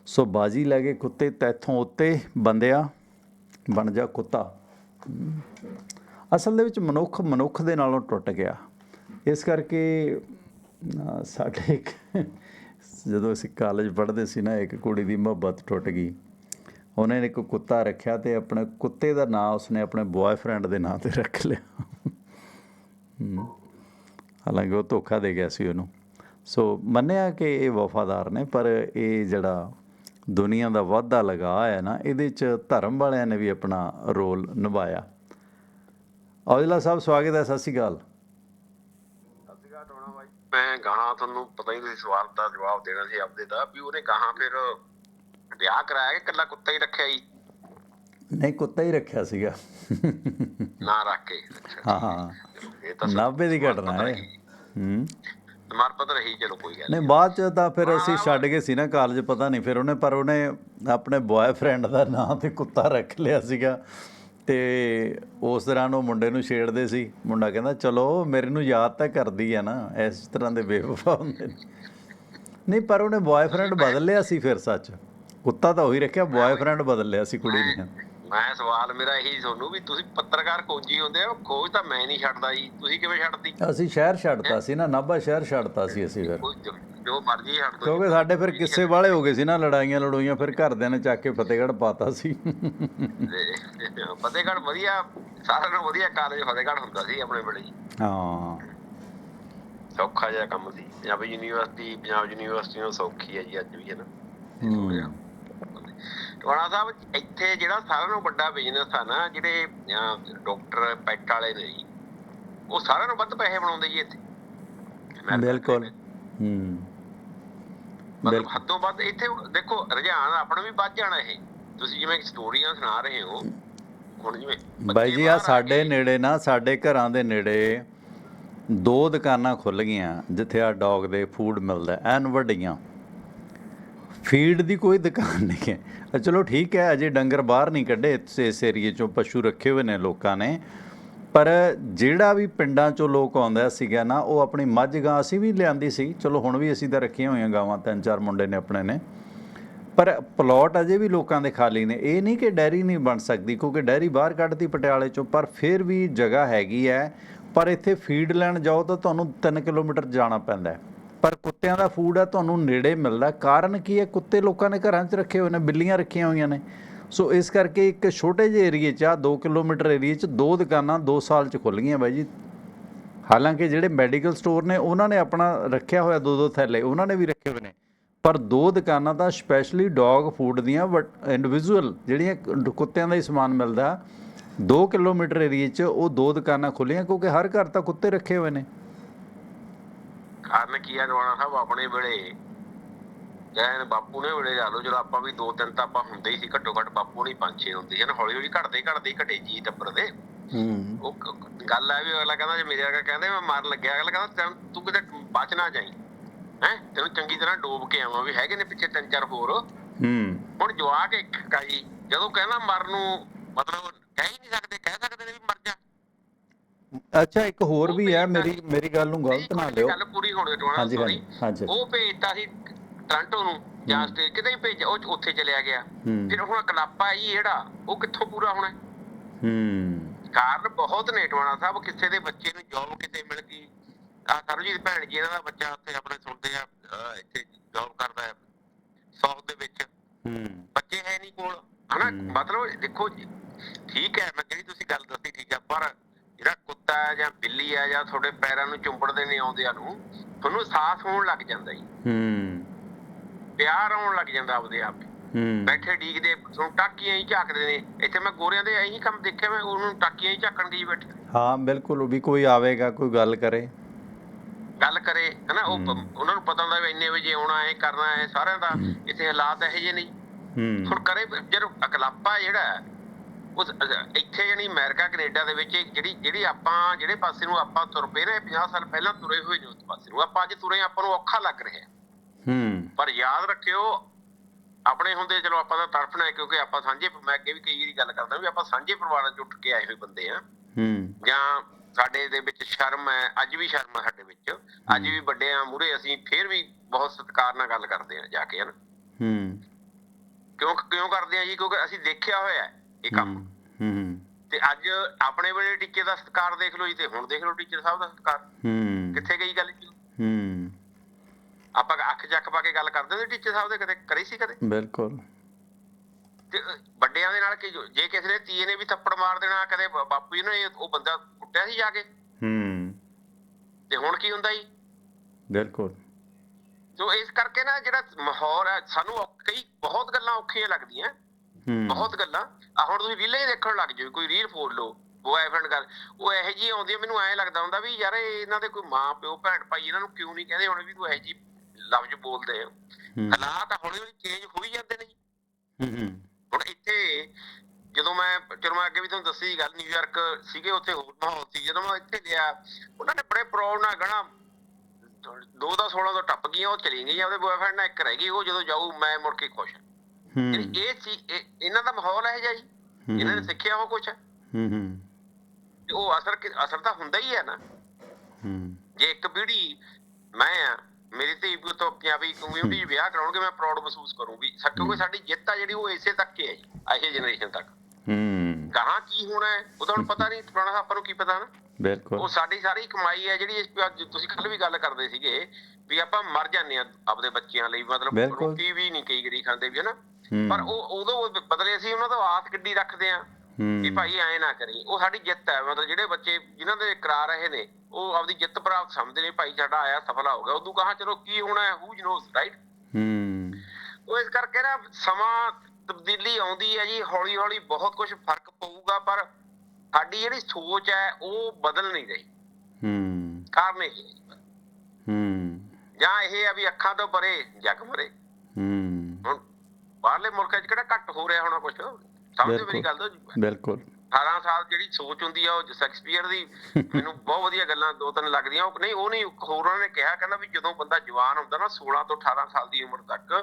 ਸੋ ਬਾਜੀ ਲੈ ਕੇ ਕੁੱਤੇ ਤੈਥੋਂ ਉੱਤੇ ਬੰਦਿਆ, ਬਣ ਜਾ ਕੁੱਤਾ। ਅਸਲ ਦੇ ਵਿੱਚ ਮਨੁੱਖ ਮਨੁੱਖ ਦੇ ਨਾਲੋਂ ਟੁੱਟ ਗਿਆ। ਇਸ ਕਰਕੇ ਸਾਡੇ ਇੱਕ, ਜਦੋਂ ਅਸੀਂ ਕਾਲਜ ਪੜ੍ਹਦੇ ਸੀ ਨਾ, ਇੱਕ ਕੁੜੀ ਦੀ ਮੁਹੱਬਤ ਟੁੱਟ ਗਈ। ਉਹਨੇ ਇੱਕ ਕੁੱਤਾ ਰੱਖਿਆ ਤੇ ਆਪਣੇ ਕੁੱਤੇ ਦਾ ਨਾਂ ਉਸਨੇ ਆਪਣੇ ਬॉयਫ੍ਰੈਂਡ ਦੇ ਨਾਂ ਤੇ ਰੱਖ ਲਿਆ। ਹਾਲਾਂਕਿ ਉਹ ਧੋਖਾ ਦੇ ਗਿਆ ਸੀ ਉਹਨੂੰ। ਸੋ ਮੰਨਿਆ ਕਿ ਇਹ ਵਫਾਦਾਰ ਨੇ ਪਰ ਇਹ ਜਿਹੜਾ ਦੁਨੀਆ ਦਾ ਵਾਧਾ ਲਗਾ ਹੈ ਨਾ ਇਹਦੇ ਚ ਧਰਮ ਵਾਲਿਆਂ ਨੇ ਵੀ ਆਪਣਾ ਰੋਲ ਨਿਭਾਇਆ। ਔਜਲਾ ਸਾਹਿਬ ਸਵਾਗਤ ਹੈ ਸਤਿ ਸ਼੍ਰੀ ਅਕਾਲ। ਬਾਈ। ਮੈਂ ਗਾਹਾਂ ਤੁਹਾਨੂੰ ਪਤਾ ਹੀ ਤੁਸੀਂ ਸਵਾਲ ਦਾ ਜਵਾਬ ਦੇਣਾ ਸੀ ਆਪਦੇ ਦਾ ਵੀ ਉਹਨੇ ਗਾਹਾਂ ਫਿਰ ਵਿਆਹ ਕਰਾਇਆ ਕਿ ਇਕੱਲਾ ਕੁੱਤਾ ਹੀ ਰੱਖਿਆ ਹੀ ਨਹੀਂ ਕੁੱਤਾ ਹੀ ਰੱਖਿਆ ਸੀਗਾ। ਨਾ ਰੱਖ ਕੇ। ਹਾਂ ਹਾਂ। 90 ਦੀ ਘਟਨਾ ਹੈ। ਹੂੰ। ਮਾਰਪਤ ਰਹੀ ਚਲੋ ਕੋਈ ਗੱਲ ਨਹੀਂ ਬਾਅਦ ਚ ਤਾਂ ਫਿਰ ਅਸੀਂ ਛੱਡ ਗਏ ਸੀ ਨਾ ਕਾਲਜ ਪਤਾ ਨਹੀਂ ਫਿਰ ਉਹਨੇ ਪਰ ਉਹਨੇ ਆਪਣੇ ਬॉयਫ੍ਰੈਂਡ ਦਾ ਨਾਮ ਤੇ ਕੁੱਤਾ ਰੱਖ ਲਿਆ ਸੀਗਾ। ਤੇ ਉਸ ਦੌਰਾਨ ਉਹ ਮੁੰਡੇ ਨੂੰ ਛੇੜਦੇ ਸੀ। ਮੁੰਡਾ ਕਹਿੰਦਾ ਚਲੋ ਮੇਰੇ ਨੂੰ ਯਾਦ ਤਾਂ ਕਰਦੀ ਆ ਨਾ ਇਸ ਤਰ੍ਹਾਂ ਦੇ ਬੇਵਫਾ ਹੁੰਦੇ ਨਹੀਂ ਪਰ ਉਹਨੇ ਬॉयਫ੍ਰੈਂਡ ਬਦਲ ਲਿਆ ਸੀ ਫਿਰ ਸੱਚ। ਕੁੱਤਾ ਤਾਂ ਉਹੀ ਰੱਖਿਆ ਬॉयਫ੍ਰੈਂਡ ਬਦਲ ਲਿਆ ਸੀ ਕੁੜੀ ਨੇ। ਮੈਂ ਸਵਾਲ ਮੇਰਾ ਇਹੀ ਤੁਹਾਨੂੰ ਵੀ ਤੁਸੀਂ ਪੱਤਰਕਾਰ ਖੋਜੀ ਹੁੰਦੇ ਹੋ ਖੋਜ ਤਾਂ ਮੈਂ ਨਹੀਂ ਛੱਡਦਾ ਜੀ। ਤੁਸੀਂ ਕਿਵੇਂ ਛੱਡਦੀ ਅਸੀਂ ਸ਼ਹਿਰ ਛੱਡਤਾ ਸੀ ਨਾ ਨਾਭਾ ਸ਼ਹਿਰ ਛੱਡਤਾ ਸੀ ਅਸੀਂ ਫਿਰ। ਜੋ- ਮਰਜ਼ੀ ਛੱਡ ਦੋ ਕਿਉਂਕਿ ਸਾਡੇ ਫਿਰ ਕਿੱਸੇ ਵਾਲੇ ਹੋ ਗਏ ਸੀ ਨਾ ਲੜਾਈਆਂ ਲੜੋਈਆਂ ਫਿਰ ਘਰਦਿਆਂ ਨੇ ਚੱਕ ਕੇ ਫਤਿਹਗੜ੍ਹ ਪਾਤਾ ਸੀ। ਫਤਿਹਗੜ੍ਹ ਵਧੀਆ ਸਾਰਿਆਂ ਨੂੰ ਵਧੀਆ ਕਾਲਜ ਫਤਿਹਗੜ੍ਹ ਹੁੰਦਾ ਸੀ ਆਪਣੇ ਵੇਲੇ ਹਾਂ। ਸੌਖਾ ਜਿਹਾ ਕੰਮ ਸੀ। ਪੰਜਾਬੀ ਯੂਨੀਵਰਸਿਟੀ ਪੰਜਾਬ ਯੂਨੀਵਰਸਿਟੀ ਨੂੰ ਸੌਖੀ ਹੈ ਜੀ ਅੱਜ ਵੀ ਹੈ ਨਾ। ਹੂੰ। ਟਵਾਣਾ ਸਾਹਿਬ ਇੱਥੇ ਜਿਹੜਾ ਸਾਰਿਆਂ ਨੂੰ ਵੱਡਾ ਬਿਜ਼ਨਸ ਆ ਨਾ ਜਿਹੜੇ ਡਾਕਟਰ ਪੈਟ ਵਾਲੇ ਨੇ ਜੀ ਉਹ ਸਾਰਿਆਂ ਨੂੰ ਵੱਧ ਪੈਸੇ ਬਣਾਉਂਦੇ ਜੀ ਇੱਥੇ। ਬਿਲਕੁਲ। ਹੂੰ। ਮਤਲਬ ਹੱਦੋਂ ਵੱਧ ਇੱਥੇ ਦੇਖੋ ਰੁਝਾਨ ਆਪਣਾ ਵੀ ਵੱਧ ਜਾਣਾ ਇਹ। ਤੁਸੀਂ ਜਿਵੇਂ ਸਟੋਰੀਆਂ ਸੁਣਾ ਰਹੇ ਹੋ ਹੁਣ ਜਿਵੇਂ ਬਾਈ ਜੀ ਆ ਸਾਡੇ ਨੇੜੇ ਨਾ ਸਾਡੇ ਘਰਾਂ ਦੇ ਨੇੜੇ ਦੋ ਦੁਕਾਨਾਂ ਖੁੱਲ ਗਈਆਂ ਜਿੱਥੇ ਆ ਡੌਗ ਦੇ ਫੂਡ ਮਿਲਦਾ ਐਨ ਵੱਡੀਆਂ। ਫੀਡ ਦੀ ਕੋਈ ਦੁਕਾਨ ਨਹੀਂ ਹੈ। ਚਲੋ ਠੀਕ ਹੈ, ਅਜੇ ਡੰਗਰ ਬਾਹਰ ਨਹੀਂ ਕੱਢੇ, ਇਸ- ਇਸ ਏਰੀਏ ਚੋਂ ਪਸ਼ੂ ਰੱਖੇ ਹੋਏ ਨੇ ਲੋਕਾਂ ਨੇ। ਪਰ ਜਿਹੜਾ ਵੀ ਪਿੰਡਾਂ ਚੋਂ ਲੋਕ ਆਉਂਦਾ ਸੀਗਾ ਨਾ, ਉਹ ਆਪਣੀ ਮੱਝ ਗਾਂ ਅਸੀਂ ਵੀ ਲਿਆਂਦੀ ਸੀ। ਚਲੋ ਹੁਣ ਵੀ ਅਸੀਂ ਤਾਂ ਰੱਖੀਆਂ ਹੋਈਆਂ ਗਾਵਾਂ, ਤਿੰਨ ਚਾਰ ਮੁੰਡੇ ਨੇ ਆਪਣੇ ਨੇ। ਪਰ ਪਲਾਟ ਅਜੇ ਵੀ ਲੋਕਾਂ ਦੇ ਖਾਲੀ ਨੇ। ਇਹ ਨਹੀਂ ਕਿ ਡੈਰੀ ਨਹੀਂ ਬਣ ਸਕਦੀ, ਕਿਉਂਕਿ ਡੈਰੀ ਬਾਹਰ ਕੱਢਤੀ ਪਟਿਆਲੇ ਚੋਂ, ਪਰ ਫਿਰ ਵੀ ਜਗ੍ਹਾ ਹੈਗੀ ਹੈ। ਪਰ ਇੱਥੇ ਫੀਡ ਲੈਣ ਜਾਓ ਤਾਂ ਤੁਹਾਨੂੰ 3 ਕਿਲੋਮੀਟਰ ਜਾਣਾ ਪੈਂਦਾ ਹੈ। ਪਰ ਕੁੱਤਿਆਂ ਦਾ ਫੂਡ ਆ, ਤੁਹਾਨੂੰ ਨੇੜੇ ਮਿਲਦਾ। ਕਾਰਨ ਕੀ ਹੈ? ਕੁੱਤੇ ਲੋਕਾਂ ਨੇ ਘਰਾਂ 'ਚ ਰੱਖੇ ਹੋਏ ਨੇ, ਬਿੱਲੀਆਂ ਰੱਖੀਆਂ ਹੋਈਆਂ ਨੇ। ਸੋ ਇਸ ਕਰਕੇ ਇੱਕ ਛੋਟੇ ਜਿਹੇ ਏਰੀਏ 'ਚ ਆ 2 ਕਿਲੋਮੀਟਰ ਏਰੀਏ 'ਚ ਦੋ ਦੁਕਾਨਾਂ 2 ਸਾਲ 'ਚ ਖੁੱਲ ਗਈਆਂ ਬਾਈ ਜੀ। ਹਾਲਾਂਕਿ ਜਿਹੜੇ ਮੈਡੀਕਲ ਸਟੋਰ ਨੇ, ਉਹਨਾਂ ਨੇ ਆਪਣਾ ਰੱਖਿਆ ਹੋਇਆ ਦੋ ਦੋ ਥੈਲੇ, ਉਹਨਾਂ ਨੇ ਵੀ ਰੱਖੇ ਹੋਏ ਨੇ। ਪਰ ਦੋ ਦੁਕਾਨਾਂ ਤਾਂ ਸਪੈਸ਼ਲੀ ਡੌਗ ਫੂਡ ਦੀਆਂ ਇੰਡੀਵਿਜੂਅਲ ਜਿਹੜੀਆਂ ਕੁੱਤਿਆਂ ਦਾ ਹੀ ਸਮਾਨ ਮਿਲਦਾ 2 ਕਿਲੋਮੀਟਰ ਏਰੀਏ 'ਚ ਉਹ ਦੋ ਦੁਕਾਨਾਂ ਖੁੱਲੀਆਂ ਕਿਉਂਕਿ ਹਰ ਘਰ ਤਾਂ ਕੁੱਤੇ ਰੱਖੇ ਹੋਏ ਨੇ। ਕਾਰਨ ਕੀ ਆ ਰਵਾਣਾ ਸਾਹਿਬ ਆਪਣੇ ਵੇਲੇ ਜੈਨ ਬਾਪੂ ਨੇ ਵੇਲੇ ਲਾ ਲਓ ਜਦੋਂ ਆਪਾਂ ਵੀ ਦੋ ਤਿੰਨ ਤਾਂ ਆਪਾਂ ਹੁੰਦੇ ਹੀ ਸੀ ਘੱਟੋ ਘੱਟ ਬਾਪੂ ਨਹੀਂ ਪੰਜ ਛੇ ਹੁੰਦੇ ਸੀ ਨਾ ਹੌਲੀ ਹੌਲੀ ਘਟਦੇ ਘਟਦੇ ਘਟੇ ਜੀ ਟੱਬਰ ਦੇ। ਹੂੰ। ਉਹ ਗੱਲ ਆ ਵੀ ਅਗਲਾ ਕਹਿੰਦਾ ਜੇ ਮੇਰੇ ਵਰਗਾ ਕਹਿੰਦੇ ਮੈਂ ਮਾਰ ਲੱਗਿਆ ਅਗਲਾ ਕਹਿੰਦਾ ਤੂੰ ਕਿਤੇ ਬਚ ਨਾ ਜਾਈ। ਹੈ? ਤੈਨੂੰ ਚੰਗੀ ਤਰ੍ਹਾਂ ਡੋਬ ਕੇ ਆਵਾਂ ਵੀ ਹੈਗੇ ਨੇ ਪਿੱਛੇ ਤਿੰਨ ਚਾਰ ਹੋਰ। ਹੂੰ। ਹੁਣ ਜਵਾਕ ਇੱਕ ਕਾਈ ਜਦੋਂ ਕਹਿੰਦਾ ਮਰਨ ਨੂੰ ਮਤਲਬ ਕਹਿ ਹੀ ਨਹੀਂ ਸਕਦੇ ਕਹਿ ਸਕਦੇ ਨੇ ਵੀ ਮਰ ਜਾ। ਅੱਛਾ ਇੱਕ ਹੋਰ ਵੀ ਹੈ ਮੇਰੀ ਮੇਰੀ ਗੱਲ ਨੂੰ ਗਲਤ ਨਾ ਲਿਓ। ਗੱਲ ਪੂਰੀ ਹੋਣ ਦੇ ਹਾਂਜੀ ਹਾਂਜੀ ਉਹ ਭੇਜਤਾ ਸੀ ਟ੍ਰਾਂਟੋ ਨੂੰ ਜਾਂ ਸਟੇ ਕਿਤੇ ਹੀ ਭੇਜ ਉਹ ਉੱਥੇ ਚਲਿਆ ਗਿਆ। ਫਿਰ ਹੁਣ ਕਲਾਪਾ ਹੈ ਜਿਹੜਾ ਉਹ ਕਿੱਥੋਂ ਪੂਰਾ ਹੋਣਾ? ਹੂੰ। ਕਾਰਨ ਬਹੁਤ ਨੇ ਟਵਾਣਾ ਸਾਹਿਬ ਕਿਸੇ ਦੇ ਬੱਚੇ ਨੂੰ ਜੌਬ ਕਿਤੇ ਮਿਲ ਗਈ। ਆ ਸਰਜੀਤ ਭੈਣ ਜੀ ਇਹਨਾਂ ਦਾ ਬੱਚਾ ਉੱਥੇ ਆਪਣੇ ਸੁਣਦੇ ਆ ਇੱਥੇ ਜੌਬ ਕਰਦਾ ਹੈ ਸਾਊਥ ਦੇ ਵਿੱਚ। ਹੂੰ। ਬੱਚੇ ਹੈ ਨਹੀਂ ਕੋਲ ਹਨਾ। ਮਤਲਬ ਦੇਖੋ ਠੀਕ ਹੈ ਮੈਂ ਜਿਹੜੀ ਤੁਸੀਂ ਗੱਲ ਦੱਸੀ ਠੀਕ ਹੈ ਪਰ ਜਿਹੜਾ ਕੁੱਤਾ ਹੈ ਜਾਂ ਬਿੱਲੀ ਹੈ ਜਾਂ ਤੁਹਾਡੇ ਪੈਰਾਂ ਨੂੰ ਚੁੰਬੜਦੇ ਨੇ ਆਉਂਦਿਆਂ ਨੂੰ ਤੁਹਾਨੂੰ ਅਹਿਸਾਸ ਹੋਣ ਲੱਗ ਜਾਂਦਾ ਜੀ। ਹੂੰ। ਪਿਆਰ ਆਉਣ ਲੱਗ ਜਾਂਦਾ ਆਪਦੇ ਆਪ। ਹੀ। ਹੂੰ ਬੈਠੇ ਡੀਕਦੇ ਤੁਹਾਨੂੰ ਟਾਕੀਆਂ ਹੀ ਝਾਕਦੇ ਨੇ। ਇੱਥੇ ਮੈਂ ਗੋਰਿਆਂ ਦੇ ਇਹੀ ਕੰਮ ਦੇਖਿਆ ਮੈਂ ਉਹਨੂੰ ਟਾਕੀਆਂ ਹੀ ਝਾਕਣ ਦੀ ਬੈਠੇ। ਹਾਂ ਬਿਲਕੁਲ ਵੀ ਕੋਈ ਆਵੇਗਾ ਕੋਈ ਗੱਲ ਕਰੇ। ਗੱਲ ਕਰੇ ਹਨਾ ਉਹ। ਉਹਨਾਂ ਨੂੰ ਪਤਾ ਹੁੰਦਾ ਵੀ ਇੰਨੇ ਵਜੇ ਆਉਣਾ ਹੈ ਕਰਨਾ ਹੈ ਸਾਰਿਆਂ ਦਾ। ਇੱਥੇ ਹਾਲਾਤ ਇਹੋ ਜਿਹੇ ਨਹੀਂ ਹੂੰ। ਹੁਣ ਕਰੇ ਜਦੋਂ ਅਕਲਾਪਾ ਜਿਹੜਾ ਉਸ ਇੱਥੇ ਜਾਨੀ ਅਮਰੀਕਾ ਕੈਨੇਡਾ ਦੇ ਵਿੱਚ ਜਿਹੜੀ ਜਿਹੜੀ ਆਪਾਂ ਜਿਹੜੇ ਪਾਸੇ ਨੂੰ ਆਪਾਂ ਤੁਰ ਪਏ ਨੇ 50 ਸਾਲ ਪਹਿਲਾਂ ਤੁਰੇ ਹੋਏ ਨੇ ਉਸ ਪਾਸੇ ਨੂੰ। ਆਪਾਂ ਅੱਜ ਤੁਰੇ ਆਪਾਂ ਨੂੰ ਔਖਾ ਲੱਗ ਰਿਹਾ ਹੂੰ। ਪਰ ਯਾਦ ਰੱਖਿਓ ਆਪਣੇ ਹੁੰਦੇ ਚਲੋ ਆਪਾਂ ਤਾਂ ਤੜਫਣਾ ਹੈ ਕਿਉਂਕਿ ਆਪਾਂ ਸਾਂਝੇ ਮੈਂ ਅੱਗੇ ਵੀ ਕਈ ਵਾਰੀ ਗੱਲ ਕਰਦਾ ਵੀ ਆਪਾਂ ਸਾਂਝੇ ਪਰਿਵਾਰਾਂ ਚ ਉੱਠ ਕੇ ਆਏ ਹੋਏ ਬੰਦੇ ਆ। ਹੂੰ। ਜਾਂ ਸਾਡੇ ਦੇ ਵਿੱਚ ਸ਼ਰਮ ਹੈ ਅੱਜ ਵੀ ਸ਼ਰਮ ਹੈ ਸਾਡੇ ਵਿੱਚ। ਅੱਜ ਵੀ ਵੱਡੇ ਆ ਮੂਰੇ ਅਸੀਂ ਫੇਰ ਵੀ ਬਹੁਤ ਸਤਿਕਾਰ ਨਾਲ ਗੱਲ ਕਰਦੇ ਆ ਜਾ ਕੇ ਹਨ ਹੂੰ। ਕਿਉਂ ਕਿਉਂ ਕਰਦੇ ਆ ਜੀ? ਕਿਉਂਕਿ ਅਸੀਂ ਦੇਖਿਆ ਹੋਇਆ ਹੈ ਇਹ ਕੰਮ। ਹੂੰ ਤੇ ਅੱਜ ਆਪਣੇ ਵੇਲੇ ਟੀਚੇ ਦਾ ਸਤਿਕਾਰ ਦੇਖ ਲਓ ਜੀ ਤੇ ਹੁਣ ਦੇਖ ਲਓ ਟੀਚਰ ਸਾਹਿਬ ਦਾ ਸਤਿਕਾਰ। ਹੂੰ। ਕਿੱਥੇ ਗਈ ਗੱਲ ਜੀ? ਹੂੰ। ਆਪਾਂ ਅੱਖ ਚੱਕ ਪਾ ਕੇ ਗੱਲ ਕਰਦੇ ਹੁੰਦੇ ਟੀਚਰ ਸਾਹਿਬ ਦੇ ਕਦੇ? ਕਰੀ ਸੀ ਕਦੇ? ਬਿਲਕੁਲ। ਤੇ ਵੱਡਿਆਂ ਦੇ ਨਾਲ ਕੀ ਜੋ- ਕਿਸੇ ਨੇ ਤੀਏ ਨੇ ਵੀ ਥੱਪੜ ਮਾਰ ਦੇਣਾ ਕਦੇ ਬਾਪੂ ਜੀ ਨੇ ਉਹ ਬੰਦਾ ਕੁੱਟਿਆ ਸੀ ਜਾ ਕੇ? ਹੂੰ। ਤੇ ਹੁਣ ਕੀ ਹੁੰਦਾ ਜੀ? ਬਿਲਕੁਲ। ਸੋ ਇਸ ਕਰਕੇ ਨਾ ਜਿਹੜਾ ਮਾਹੌਲ ਹੈ ਸਾਨੂੰ ਕਈ ਬਹੁਤ ਗੱਲਾਂ ਔਖੀਆਂ ਲੱਗਦੀਆਂ। ਬਹੁਤ ਗੱਲਾਂ। ਆ ਹੁਣ ਤੁਸੀਂ ਰੀਲਾਂ ਹੀ ਦੇਖਣ ਲੱਗ ਜਾਓ ਕੋਈ ਰੀਲ ਫੋਲ ਲਓ ਬॉयਫ੍ਰੈਂਡ ਗੱਲ ਉਹ ਇਹੋ ਜੀ ਆਉਂਦੀ ਮੈਨੂੰ ਐਂ ਲੱਗਦਾ ਹੁੰਦਾ ਵੀ ਯਾਰ ਇਹ ਇਹਨਾਂ ਦੇ ਕੋਈ ਮਾਂ ਪਿਓ ਭੈਣ ਭਾਈ ਇਹਨਾਂ ਨੂੰ ਕਿਉਂ ਨਹੀਂ ਕਹਿੰਦੇ ਹੁਣ ਵੀ ਤੂੰ ਇਹੋ ਜੀ ਲਫ਼ਜ਼ ਬੋਲਦੇ ਹੋ। ਹਾਲਾਤ ਹੌਲੀ ਹੌਲੀ ਚੇਂਜ ਹੋਈ ਜਾਂਦੇ ਨੇ ਜੀ। ਹੂੰ ਹੁਣ ਇੱਥੇ ਜਦੋਂ ਮੈਂ ਚਲੋ ਮੈਂ ਅੱਗੇ ਵੀ ਤੁਹਾਨੂੰ ਦੱਸੀ ਗੱਲ ਨਿਊਯਾਰਕ ਸੀਗੇ ਉੱਥੇ ਹੋਰ ਮਾਹੌਲ ਸੀ। ਜਦੋਂ ਮੈਂ ਇੱਥੇ ਗਿਆ ਉਹਨਾਂ ਨੇ ਬੜੇ ਪ੍ਰਾਊਡ ਨਾਲ ਗਣਾ ਦੋ ਦਾ 16 ਤੋਂ ਟੱਪ ਗਈਆਂ ਉਹ ਚਲੀ ਗਈਆਂ। ਉਹਦੇ ਬॉयਫ੍ਰੈਂਡ ਨਾਲ ਇੱਕ ਰਹਿ ਗਈ ਉਹ ਜਦੋਂ ਜਾਊ ਮੈਂ ਮੁੜ ਕੇ ਖੁਸ਼ ਹੂੰ। ਯਾਨੀ ਇਹ ਚੀਜ਼ ਇਹ- ਇਹਨਾਂ ਦਾ ਮਾਹੌਲ ਹੈ ਜੀ। ਹੂੰ। ਇਹਨਾਂ ਨੇ ਸਿੱਖਿਆ ਉਹ ਕੁਛ। ਹੈ ਹੂੰ। ਤੇ ਉਹ ਅਸਰ ਅਸਰ ਤਾਂ ਹੁੰਦਾ ਹੀ ਹੈ ਨਾ। ਹੂੰ। ਜੇ ਇੱਕ ਪੀੜ੍ਹੀ ਮੈਂ ਆ ਮੇਰੀ ਧੀ ਪੁੱਤ ਤੋਂ ਪੰਜਾਬੀ ਕਮਿਊਨਿਟੀ ਵਿਆਹ ਕਰਾਉਣਗੇ ਮੈਂ ਪ੍ਰਾਊਡ ਮਹਿਸੂਸ ਕਰੂੰਗੀ। ਕਿਉਂਕਿ ਸਾਡੀ ਜਿੱਤ ਆ ਜਿਹੜੀ ਉਹ ਇਸੇ ਤੱਕ ਹੀ ਹੈ ਜੀ ਅਜੇ ਜਨਰੇਸ਼ਨ ਤੱਕ। ਹੂੰ। ਗਾਹਾਂ ਕੀ ਹੋਣਾ ਹੈ ਉਹ ਤਾਂ ਹੁਣ ਪਤਾ ਨਹੀਂ ਪੁਰਾਣਾ ਆਪਾਂ ਨੂੰ ਕੀ ਪਤਾ ਨਾ। ਉਹ ਬਿਲਕੁਲ ਸਾਡੀ ਸਾਰੀ ਕਮਾਈ ਹੈ ਜਿਹੜੀ ਵੀ ਤੁਸੀਂ ਕੱਲ ਵੀ ਗੱਲ ਕਰਦੇ ਸੀਗੇ ਵੀ ਆਪਾਂ ਮਰ ਜਾਂਦੇ ਆ ਆਪਦੇ ਬੱਚਿਆਂ ਲਈ ਮਤਲਬ। ਰੋਟੀ ਵੀ ਨਹੀਂ ਕਈ ਗਰੀ ਖਾਂਦੇ ਵੀ ਹਨਾ ਪਰ ਉਹ ਉਦੋਂ ਬਦਲੇ ਅਸੀਂ ਉਹਨਾਂ ਤੋਂ ਆਸ ਕਿੱਡੀ ਰੱਖਦੇ ਆ ਹੂੰ। ਭਾਈ ਐ ਨਾ ਕਰੀ। ਉਹ ਸਾਡੀ ਜਿੱਤ ਹੈ। ਮਤਲਬ ਜਿਹੜੇ ਬੱਚੇ ਜਿਨ੍ਹਾਂ ਦੇ ਕਰਾ ਰਹੇ ਨੇ ਉਹ ਆਪਦੀ ਜਿੱਤ ਪ੍ਰਾਪਤ ਸਮਝਦੇ ਨੇ ਭਾਈ ਸਾਡਾ ਆਇਆ ਸਫਲਾ ਹੋ ਗਿਆ। ਉਦੋਂ ਕਹਾ ਚਲੋ ਕੀ ਹੋਣਾ ਹੈ? ਹੂ ਨੋਸ ਰਾਈਟ ਹੂੰ। ਉਹ ਇਸ ਕਰਕੇ ਨਾ ਸਮਾਂ ਤਬਦੀਲੀ ਆਉਂਦੀ ਹੈ ਜੀ। ਹੌਲੀ ਹੌਲੀ ਬਹੁਤ ਕੁਝ ਫ਼ਰਕ ਪਊਗਾ ਪਰ ਸਾਡੀ ਜਿਹੜੀ ਸੋਚ ਹੈ ਉਹ ਬਦਲ ਨਹੀਂ ਰਹੀ। ਹੂੰ। ਕਾਰਨ ਇਹ ਹੈ। ਜਾਂ। ਇਹ ਆ ਵੀ ਅੱਖਾਂ ਤੋਂ ਪਰੇ ਜਗ ਮਰੇ। ਹੁਣ ਬਾਹਰਲੇ ਮੁਲਕਾਂ 'ਚ ਕਿਹੜਾ ਘੱਟ ਹੋ ਰਿਹਾ ਹੋਣਾ ਕੁਝ ਸਮਝੋ ਮੇਰੀ ਗੱਲ ਤੋਂ ਬਿਲਕੁਲ। 18 ਸਾਲ ਜਿਹੜੀ ਸੋਚ ਹੁੰਦੀ ਆ ਉਹ ਸ਼ੈਕਸਪੀਅਰ ਦੀ ਮੈਨੂੰ ਬਹੁਤ ਵਧੀਆ ਗੱਲਾਂ ਦੋ ਤਿੰਨ ਲੱਗਦੀਆਂ। ਉਹ ਨਹੀਂ ਉਹ ਨਹੀਂ ਹੋਰ ਨੇ ਕਿਹਾ ਕਹਿੰਦਾ ਵੀ ਜਦੋਂ ਬੰਦਾ ਜਵਾਨ ਹੁੰਦਾ ਨਾ 16 ਤੋਂ 18 ਸਾਲ ਦੀ ਉਮਰ ਤੱਕ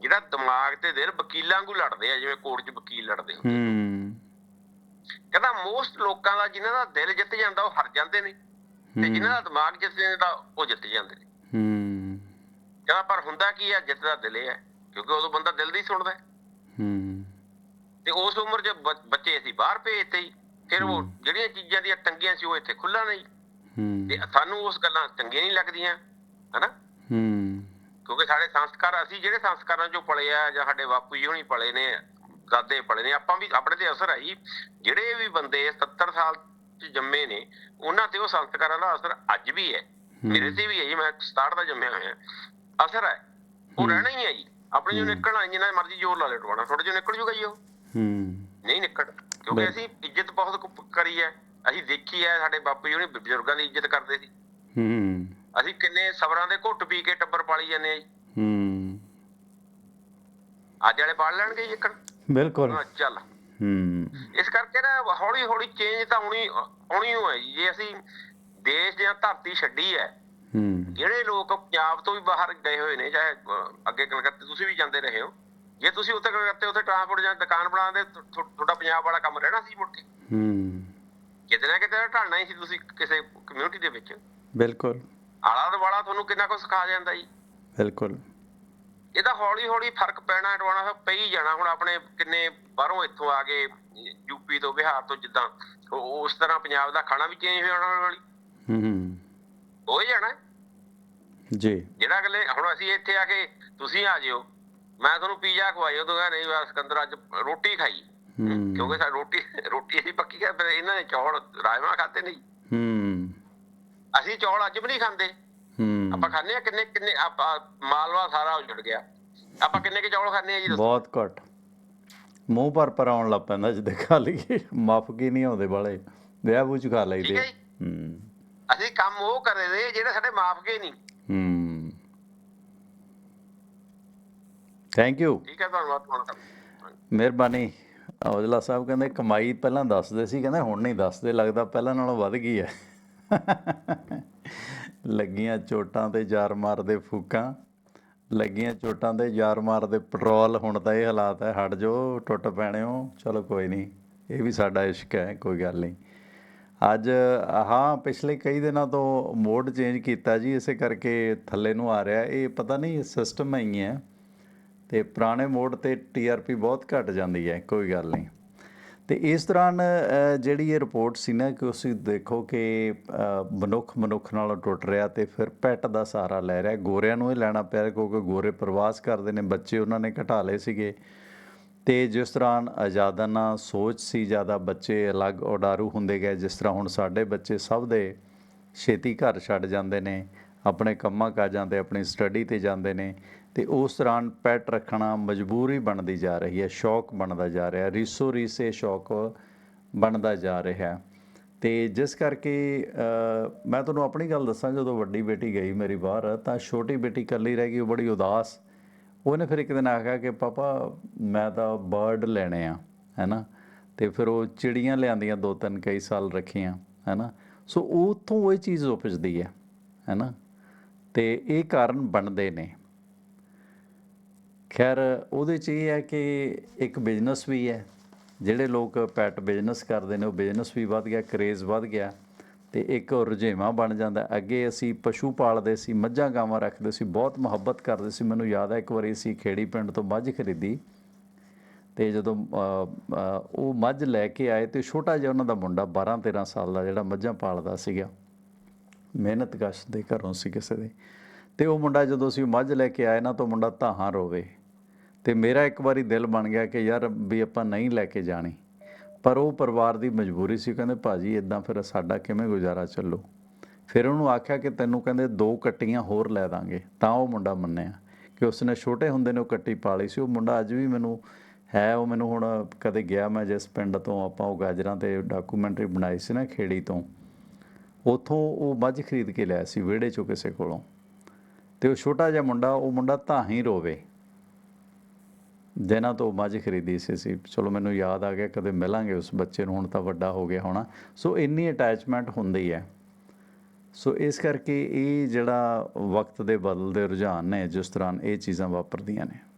ਜਿਹੜਾ ਦਿਮਾਗ ਤੇ ਦਿਲ ਵਕੀਲਾਂ ਵਾਂਗੂ ਲੜਦੇ ਆ ਜਿਵੇਂ ਕੋਰਟ 'ਚ ਵਕੀਲ ਲੜਦੇ ਹੁੰਦੇ ਹੂੰ। ਕਹਿੰਦਾ ਮੋਸਟ ਲੋਕਾਂ ਦਾ ਜਿਨ੍ਹਾਂ ਦਾ ਦਿਲ ਜਿੱਤ ਜਾਂਦਾ ਉਹ ਹਾਰ ਜਾਂਦੇ ਨੇ। ਤੇ ਜਿਨ੍ਹਾਂ ਦਾ ਦਿਮਾਗ ਜਿੱਤ ਜਾਂਦਾ ਉਹ ਜਿੱਤ ਜਾਂਦੇ ਨੇ। ਹੂੰ। ਕਹਿੰਦਾ ਪਰ ਹੁੰਦਾ ਕੀ ਆ ਜਿੱਤ ਦਾ ਦਿਲ ਹੈ ਕਿਉਂਕਿ ਉਦੋਂ ਬੰਦਾ ਦਿਲ ਦੀ ਸੁਣਦਾ। ਹੈ। ਹੂੰ ਤੇ ਉਸ ਉਮਰ 'ਚ ਬ- ਬੱਚੇ ਅਸੀਂ ਬਾਹਰ ਭੇਜਤੇ ਹੀ ਫਿਰ ਉਹ ਜਿਹੜੀਆਂ ਚੀਜ਼ਾਂ ਦੀਆਂ ਤੰਗੀਆਂ ਸੀ ਉਹ ਇੱਥੇ ਖੁੱਲਾ ਨਹੀਂ ਹੂੰ। ਤੇ ਸਾਨੂੰ ਉਸ ਗੱਲਾਂ ਚੰਗੀਆਂ ਨਹੀਂ ਲੱਗਦੀਆਂ ਹਨਾ? ਹੂੰ। ਕਿਉਂਕਿ ਸਾਡੇ ਸੰਸਕਾਰ ਅਸੀਂ ਜਿਹੜੇ ਸੰਸਕਾਰਾਂ ਚੋਂ ਪਲੇ ਆ ਜਾਂ ਸਾਡੇ ਬਾਪੂ ਜੀ ਹੁਣੀ ਪਲੇ ਨੇ ਦਾਦੇ ਪਲੇ ਨੇ ਆਪਾਂ ਵੀ ਆਪਣੇ ਤੇ ਅਸਰ ਆਈ ਜਿਹੜੇ ਵੀ ਬੰਦੇ 70 ਸਾਲ ਚ ਜੰਮੇ ਨੇ ਉਹਨਾਂ ਤੇ ਉਹ ਸੰਸਕਾਰਾਂ ਦਾ ਅਸਰ ਅੱਜ ਵੀ ਹੈ। ਮੇਰੇ ਤੇ ਵੀ ਹੈ ਜੀ ਮੈਂ 67 ਦਾ ਜੰਮਿਆ ਹੋਇਆ। ਅਸਰ ਹੈ। ਉਹ ਰਹਿਣਾ ਹੀ ਹੈ ਜੀ। ਆਪਣੇ ਜੋ ਨਿਕਲਣਾ ਜਿੰਨਾ ਮਰਜ਼ੀ ਜ਼ੋਰ ਲਾ ਲੈ ਟਵਾਣਾ। ਥੋੜੇ ਜਿਹਾ ਨਿਕਲ ਜੂਗਾ ਜੀ ਉਹ। ਹੂੰ। ਨਹੀਂ ਨਿਕਲ ਕਿਉਂਕਿ ਅਸੀਂ ਇੱਜ਼ਤ ਬਹੁਤ ਕਰੀ ਹੈ। ਅਸੀਂ ਦੇਖੀ ਹੈ ਸਾਡੇ ਬਾਪੂ ਜੀ ਹੁਣੀ ਬਜ਼ੁਰਗਾਂ ਦੀ ਇੱਜ਼ਤ ਕਰਦੇ ਸੀ। ਹੂੰ। ਅਸੀਂ ਕਿੰਨੇ ਸਬਰਾਂ ਦੇ ਘੁੱਟ ਪੀ ਕੇ ਟੱਬਰ ਪਾਲੀ ਜਾਂਦੇ ਆ ਜੀ। ਹੂੰ। ਅੱਜ ਵਾਲੇ ਪਾਲ ਲੈਣਗੇ ਜੀ ਇੱਕਣ। ਬਿਲਕੁਲ। ਚੱਲ। ਹੂੰ। ਇਸ ਕਰਕੇ ਨਾ ਹੌਲੀ ਹੌਲੀ ਚੇਂਜ ਤਾਂ ਹੋਣੀ ਹੋਣੀ ਓ ਹੈ ਜੀ। ਜੇ ਅਸੀਂ ਦੇਸ਼ ਜਾਂ ਧਰਤੀ ਛੱਡੀ ਹੂੰ ਜਿਹੜੇ ਲੋਕ ਪੰਜਾਬ ਤੋਂ ਵੀ ਬਾਹਰ ਗਏ ਹੋਏ ਨੇ ਚਾਹੇ ਅੱਗੇ ਕਲਕੱਤੇ ਤੁਸੀਂ ਵੀ ਜਾਂਦੇ ਰਹੇ ਹੋ। ਜੇ ਤੁਸੀਂ ਉੱਥੇ ਕਲਕੱਤੇ ਉੱਥੇ ਟਰਾਂਸਪੋਰਟ ਜਾਂ ਦੁਕਾਨ ਬਣਾਉਂਦੇ ਤੁਹਾਡਾ ਪੰਜਾਬ ਵਾਲਾ ਕੰਮ ਰਹਿਣਾ ਸੀ ਮੁੜ ਕੇ? ਹੂੰ। ਕਿਤੇ ਨਾ ਕਿਤੇ ਢਲਣਾ ਹੀ ਸੀ ਤੁਸੀਂ ਕਿਸੇ ਕਮਿਊਨਿਟੀ ਦੇ ਵਿੱਚ। ਬਿਲਕੁਲ। ਆਲਾ ਦੁਆਲਾ ਤੁਹਾਨੂੰ ਕਿੰਨਾ ਕੁ ਸਿਖਾ ਜਾਂਦਾ ਜੀ। ਬਿਲਕੁਲ। ਇਹਦਾ ਹੌਲੀ ਹੌਲੀ ਫ਼ਰਕ ਪੈਣਾ ਟਵਾਣਾ ਪਈ ਜਾਣਾ। ਹੁਣ ਆਪਣੇ ਕਿੰਨੇ ਬਾਹਰੋਂ ਇੱਥੋਂ ਆ ਗਏ ਯੂਪੀ ਤੋਂ ਬਿਹਾਰ ਤੋਂ ਜਿੱਦਾਂ ਉਸ ਤਰ੍ਹਾਂ ਪੰਜਾਬ ਦਾ ਖਾਣਾ ਵੀ ਚੇਂਜ ਹੋ। ਜਾਣਾ ਹੌਲੀ ਹੂੰ। ਹੋ ਹੀ ਜਾਣਾ। ਜੀ। ਜਿਹੜਾ ਅਗਲੇ ਹੁਣ ਅਸੀਂ ਇੱਥੇ ਆ ਕੇ ਤੁਸੀਂ ਆ ਜਿਓ ਮੈਂ ਤੁਹਾਨੂੰ ਪੀਜ਼ਾ ਖਵਾਈ ਉਹ ਕਹਿੰਦਾ ਨਹੀਂ ਬਸ ਸਿਕੰਦਰ ਅੱਜ ਰੋਟੀ ਖਾਈ। ਕਿਉਂਕਿ ਸਾ ਰੋਟੀ ਰੋਟੀ ਅਸੀਂ ਪੱਕੀ ਕਰ ਫਿਰ ਇਹਨਾਂ ਨੇ ਚੌਲ ਰਾਜਮਾ ਖਾਦੇ ਨਹੀਂ। ਹੂੰ। ਅਸੀਂ ਚੌਲ ਅੱਜ ਵੀ ਨਹੀਂ ਖਾਂਦੇ। ਹੂੰ। ਆਪਾਂ ਖਾਂਦੇ ਆ ਕਿੰਨੇ ਕਿੰਨੇ ਆਪਾਂ ਮਾਲਵਾ ਸਾਰਾ ਉਜੜ ਗਿਆ। ਆਪਾਂ ਕਿੰਨੇ ਕੇ ਚੌਲ ਖਾਂਦੇ ਆ ਜੀ ਦੱਸੋ। ਬਹੁਤ ਘੱਟ। ਮੂੰਹ ਪਰ ਪਰ ਆਉਣ ਲੱਗ ਪੈਂਦਾ ਜਦ ਖਾ ਲਈਏ ਮਾਫ ਕੀ ਨਹੀਂ ਆਉਂਦੇ ਬਾਲੇ ਵਿਆਹ ਬੂਚ ਖਾ ਲਈਦੇ। ਹੂੰ। ਅਸੀਂ ਕੰਮ ਉਹ ਕਰੇ ਦੇ ਜਿਹੜੇ ਸਾਡੇ ਮਾਫ ਨਹੀਂ। ਹੂੰ। ਥੈਂਕ ਯੂ ਠੀਕ ਹੈ ਧੰਨਵਾਦ ਤੁਹਾਡਾ। ਮਿਹਰਬਾਨੀ। ਔਜਲਾ ਸਾਹਿਬ ਕਹਿੰਦੇ ਕਮਾਈ ਪਹਿਲਾਂ ਦੱਸਦੇ ਸੀ ਕਹਿੰਦੇ ਹੁਣ ਨਹੀਂ ਦੱਸਦੇ ਲੱਗਦਾ ਪਹਿਲਾਂ ਨਾਲੋਂ ਵੱਧ ਗਈ ਹੈ। ਲੱਗੀਆਂ ਚੋਟਾਂ ਤੇ ਯਾਰ ਮਾਰਦੇ ਫੂਕਾਂ ਲੱਗੀਆਂ ਚੋਟਾਂ ਤੇ ਯਾਰ ਮਾਰਦੇ ਪੈਟਰੋਲ ਹੁਣ ਤਾਂ ਇਹ ਹਾਲਾਤ ਹੈ ਹਟ ਜੋ ਟੁੱਟ ਪੈਣਿਓ ਚਲੋ ਕੋਈ ਨਹੀਂ ਇਹ ਵੀ ਸਾਡਾ ਇਸ਼ਕ ਹੈ ਕੋਈ ਗੱਲ ਨਹੀਂ। ਅੱਜ, ਹਾਂ, ਪਿਛਲੇ ਕਈ ਦਿਨਾਂ ਤੋਂ ਮੋਡ ਚੇਂਜ ਕੀਤਾ ਜੀ, ਇਸੇ ਕਰਕੇ ਥੱਲੇ ਨੂੰ ਆ ਰਿਹਾ। ਇਹ ਪਤਾ ਨਹੀਂ ਸਿਸਟਮ ਹੀ ਹੈ ਤੇ ਪੁਰਾਣੇ ਮੋਡ ਤੇ ਟੀਆਰਪੀ ਬਹੁਤ ਘਟ ਜਾਂਦੀ ਹੈ, ਕੋਈ ਗੱਲ ਨਹੀਂ। ਤੇ ਇਸ ਦੌਰਾਨ ਜਿਹੜੀ ਇਹ ਰਿਪੋਰਟ ਸੀ ਨਾ, ਕਿ ਤੁਸੀਂ ਦੇਖੋ ਕਿ ਮਨੁੱਖ ਮਨੁੱਖ ਨਾਲੋਂ ਟੁੱਟ ਰਿਹਾ ਤੇ ਫਿਰ ਪੈਟ ਦਾ ਸਹਾਰਾ ਲੈ ਰਿਹਾ। ਗੋਰਿਆਂ ਨੂੰ ਇਹ ਲੈਣਾ ਪਿਆ, ਕਿਉਂਕਿ ਗੋਰੇ ਪ੍ਰਵਾਸ ਕਰਦੇ ਨੇ, ਬੱਚੇ ਉਹਨਾਂ ਨੇ ਘਟਾ ਲਏ ਸੀਗੇ। ਤੇ ਜਿਸ ਦੌਰਾਨ ਆਜ਼ਾਦਾਨਾ ਸੋਚ ਸੀ, ਜ਼ਿਆਦਾ ਬੱਚੇ ਅਲੱਗ ਉਡਾਰੂ ਹੁੰਦੇ ਗਏ, ਜਿਸ ਤਰ੍ਹਾਂ ਹੁਣ ਸਾਡੇ ਬੱਚੇ ਸਭ ਦੇ ਛੇਤੀ ਘਰ ਛੱਡ ਜਾਂਦੇ ਨੇ, ਆਪਣੇ ਕੰਮਾਂ ਕਾਜਾਂ ਤੇ, ਆਪਣੀ ਸਟੱਡੀ ਤੇ ਜਾਂਦੇ ਨੇ, ਤੇ ਉਸ ਦੌਰਾਨ ਪੈਟ ਰੱਖਣਾ ਮਜਬੂਰੀ ਬਣਦੀ ਜਾ ਰਹੀ ਹੈ, ਸ਼ੌਕ ਬਣਦਾ ਜਾ ਰਿਹਾ, ਰੀਸੋ ਰੀਸੇ ਸ਼ੌਕ ਬਣਦਾ ਜਾ ਰਿਹਾ। ਤੇ ਜਿਸ ਕਰਕੇ ਮੈਂ ਤੁਹਾਨੂੰ ਆਪਣੀ ਗੱਲ ਦੱਸਾਂ, ਜਦੋਂ ਵੱਡੀ ਬੇਟੀ ਗਈ ਮੇਰੀ ਬਾਹਰ, ਤਾਂ ਛੋਟੀ ਬੇਟੀ ਇਕੱਲੀ ਰਹਿ ਗਈ, ਉਹ ਬੜੀ ਉਦਾਸ ਉਹਨੇ ਫਿਰ ਇੱਕ ਦਿਨ ਆਖਿਆ ਕਿ ਪਾਪਾ, ਮੈਂ ਤਾਂ ਬਰਡ ਲੈਣੇ ਆ, ਹੈਨਾ? ਤੇ ਫਿਰ ਉਹ ਚਿੜੀਆਂ ਲਿਆਂਦੀਆਂ ਦੋ ਤਿੰਨ ਕਈ ਸਾਲ ਰੱਖੀਆਂ, ਹੈਨਾ? ਸੋ ਉਥੋਂ ਇਹ ਚੀਜ਼ ਉਪਜਦੀ ਹੈ, ਹੈਨਾ? ਤੇ ਇਹ ਕਾਰਨ ਬਣਦੇ ਨੇ। ਖੈਰ, ਉਹਦੇ ਚ ਇਹ ਹੈ ਕਿ ਇੱਕ ਬਿਜ਼ਨਸ ਵੀ ਹੈ, ਜਿਹੜੇ ਲੋਕ ਪੈਟ ਬਿਜ਼ਨਸ ਕਰਦੇ ਨੇ, ਉਹ ਬਿਜ਼ਨਸ ਵੀ ਵੱਧ ਗਿਆ, ਕਰੇਜ਼ ਵੱਧ ਗਿਆ। ਤੇ ਇੱਕ ਰੁਝੇਵਾਂ ਬਣ ਜਾਂਦਾ। ਅੱਗੇ ਅਸੀਂ ਪਸ਼ੂ ਪਾਲਦੇ ਸੀ, ਮੱਝਾਂ ਗਾਵਾਂ ਰੱਖਦੇ ਸੀ, ਬਹੁਤ ਮੁਹੱਬਤ ਕਰਦੇ ਸੀ। ਮੈਨੂੰ ਯਾਦ ਹੈ, ਇੱਕ ਵਾਰੀ ਅਸੀਂ ਖੇੜੀ ਪਿੰਡ ਤੋਂ ਮੱਝ ਖਰੀਦੀ ਤੇ ਜਦੋਂ ਉਹ ਮੱਝ ਲੈ ਕੇ ਆਏ ਤੇ ਛੋਟਾ ਜਿਹਾ ਉਹਨਾਂ ਦਾ ਮੁੰਡਾ 12 13 ਸਾਲ ਦਾ ਜਿਹੜਾ ਮੱਝਾਂ ਪਾਲਦਾ ਸੀਗਾ, ਮਿਹਨਤ ਕਸ਼ ਦੇ ਘਰੋਂ ਸੀ ਕਿਸੇ ਦੇ। ਤੇ ਉਹ ਮੁੰਡਾ ਜਦੋਂ ਅਸੀਂ ਮੱਝ ਲੈ ਕੇ ਆਏ ਨਾ ਤਾਂ ਮੁੰਡਾ ਧਾਹਾਂ ਰੋਵੇ ਤੇ ਮੇਰਾ ਇੱਕ ਵਾਰੀ ਦਿਲ ਬਣ ਗਿਆ ਕਿ ਯਾਰ ਵੀ ਆਪਾਂ ਨਹੀਂ ਲੈ ਕੇ ਜਾਣੀ। ਪਰ ਉਹ ਪਰਿਵਾਰ ਦੀ ਮਜਬੂਰੀ ਸੀ, ਕਹਿੰਦੇ ਭਾਜੀ ਇਦਾਂ ਫਿਰ ਸਾਡਾ ਕਿਵੇਂ ਗੁਜ਼ਾਰਾ ਚੱਲੂ? ਫਿਰ ਉਹਨੂੰ ਆਖਿਆ ਕਿ ਤੈਨੂੰ ਕਹਿੰਦੇ ਦੋ ਕੱਟੀਆਂ ਹੋਰ ਲੈ ਦਾਂਗੇ, ਤਾਂ ਉਹ ਮੁੰਡਾ ਮੰਨਿਆ ਕਿ ਉਸਨੇ ਛੋਟੇ ਹੁੰਦੇ ਨੇ ਉਹ ਕੱਟੀ ਪਾਲੀ ਸੀ, ਉਹ ਮੁੰਡਾ ਅੱਜ ਵੀ ਮੈਨੂੰ ਹੈ, ਉਹ ਮੈਨੂੰ ਹੁਣ ਕਦੇ ਗਿਆ ਮੈਂ ਜਿਸ ਪਿੰਡ ਤੋਂ ਆਪਾਂ ਉਹ ਗਾਜਰਾਂ ਤੇ ਡਾਕੂਮੈਂਟਰੀ ਬਣਾਈ ਸੀ ਨਾ ਖੇੜੀ ਤੋਂ, ਉਥੋਂ ਉਹ ਮੱਝ ਖਰੀਦ ਕੇ ਲਿਆ ਸੀ ਵਿਹੜੇ ਚੋਂ ਕਿਸੇ ਕੋਲੋਂ। ਤੇ ਉਹ ਛੋਟਾ ਜਿਹਾ ਮੁੰਡਾ, ਉਹ ਮੁੰਡਾ ਤਾਂ ਹੀ ਰੋਵੇ। ਦਿਨਾਂ ਤੋਂ ਮੱਝ ਖਰੀਦੀ ਸੀ ਅਸੀਂ ਚਲੋ ਮੈਨੂੰ ਯਾਦ ਆ ਗਿਆ, ਕਦੇ ਮਿਲਾਂਗੇ ਉਸ ਬੱਚੇ ਨੂੰ, ਹੁਣ ਤਾਂ ਵੱਡਾ ਹੋ ਗਿਆ ਹੋਣਾ। ਸੋ ਇੰਨੀ ਅਟੈਚਮੈਂਟ ਹੁੰਦੀ ਹੈ। ਸੋ ਇਸ ਕਰਕੇ ਇਹ ਜਿਹੜਾ ਵਕਤ ਦੇ ਬਦਲਦੇ ਰੁਝਾਨ ਨੇ, ਜਿਸ ਤਰ੍ਹਾਂ ਇਹ ਚੀਜ਼ਾਂ ਵਾਪਰਦੀਆਂ ਨੇ।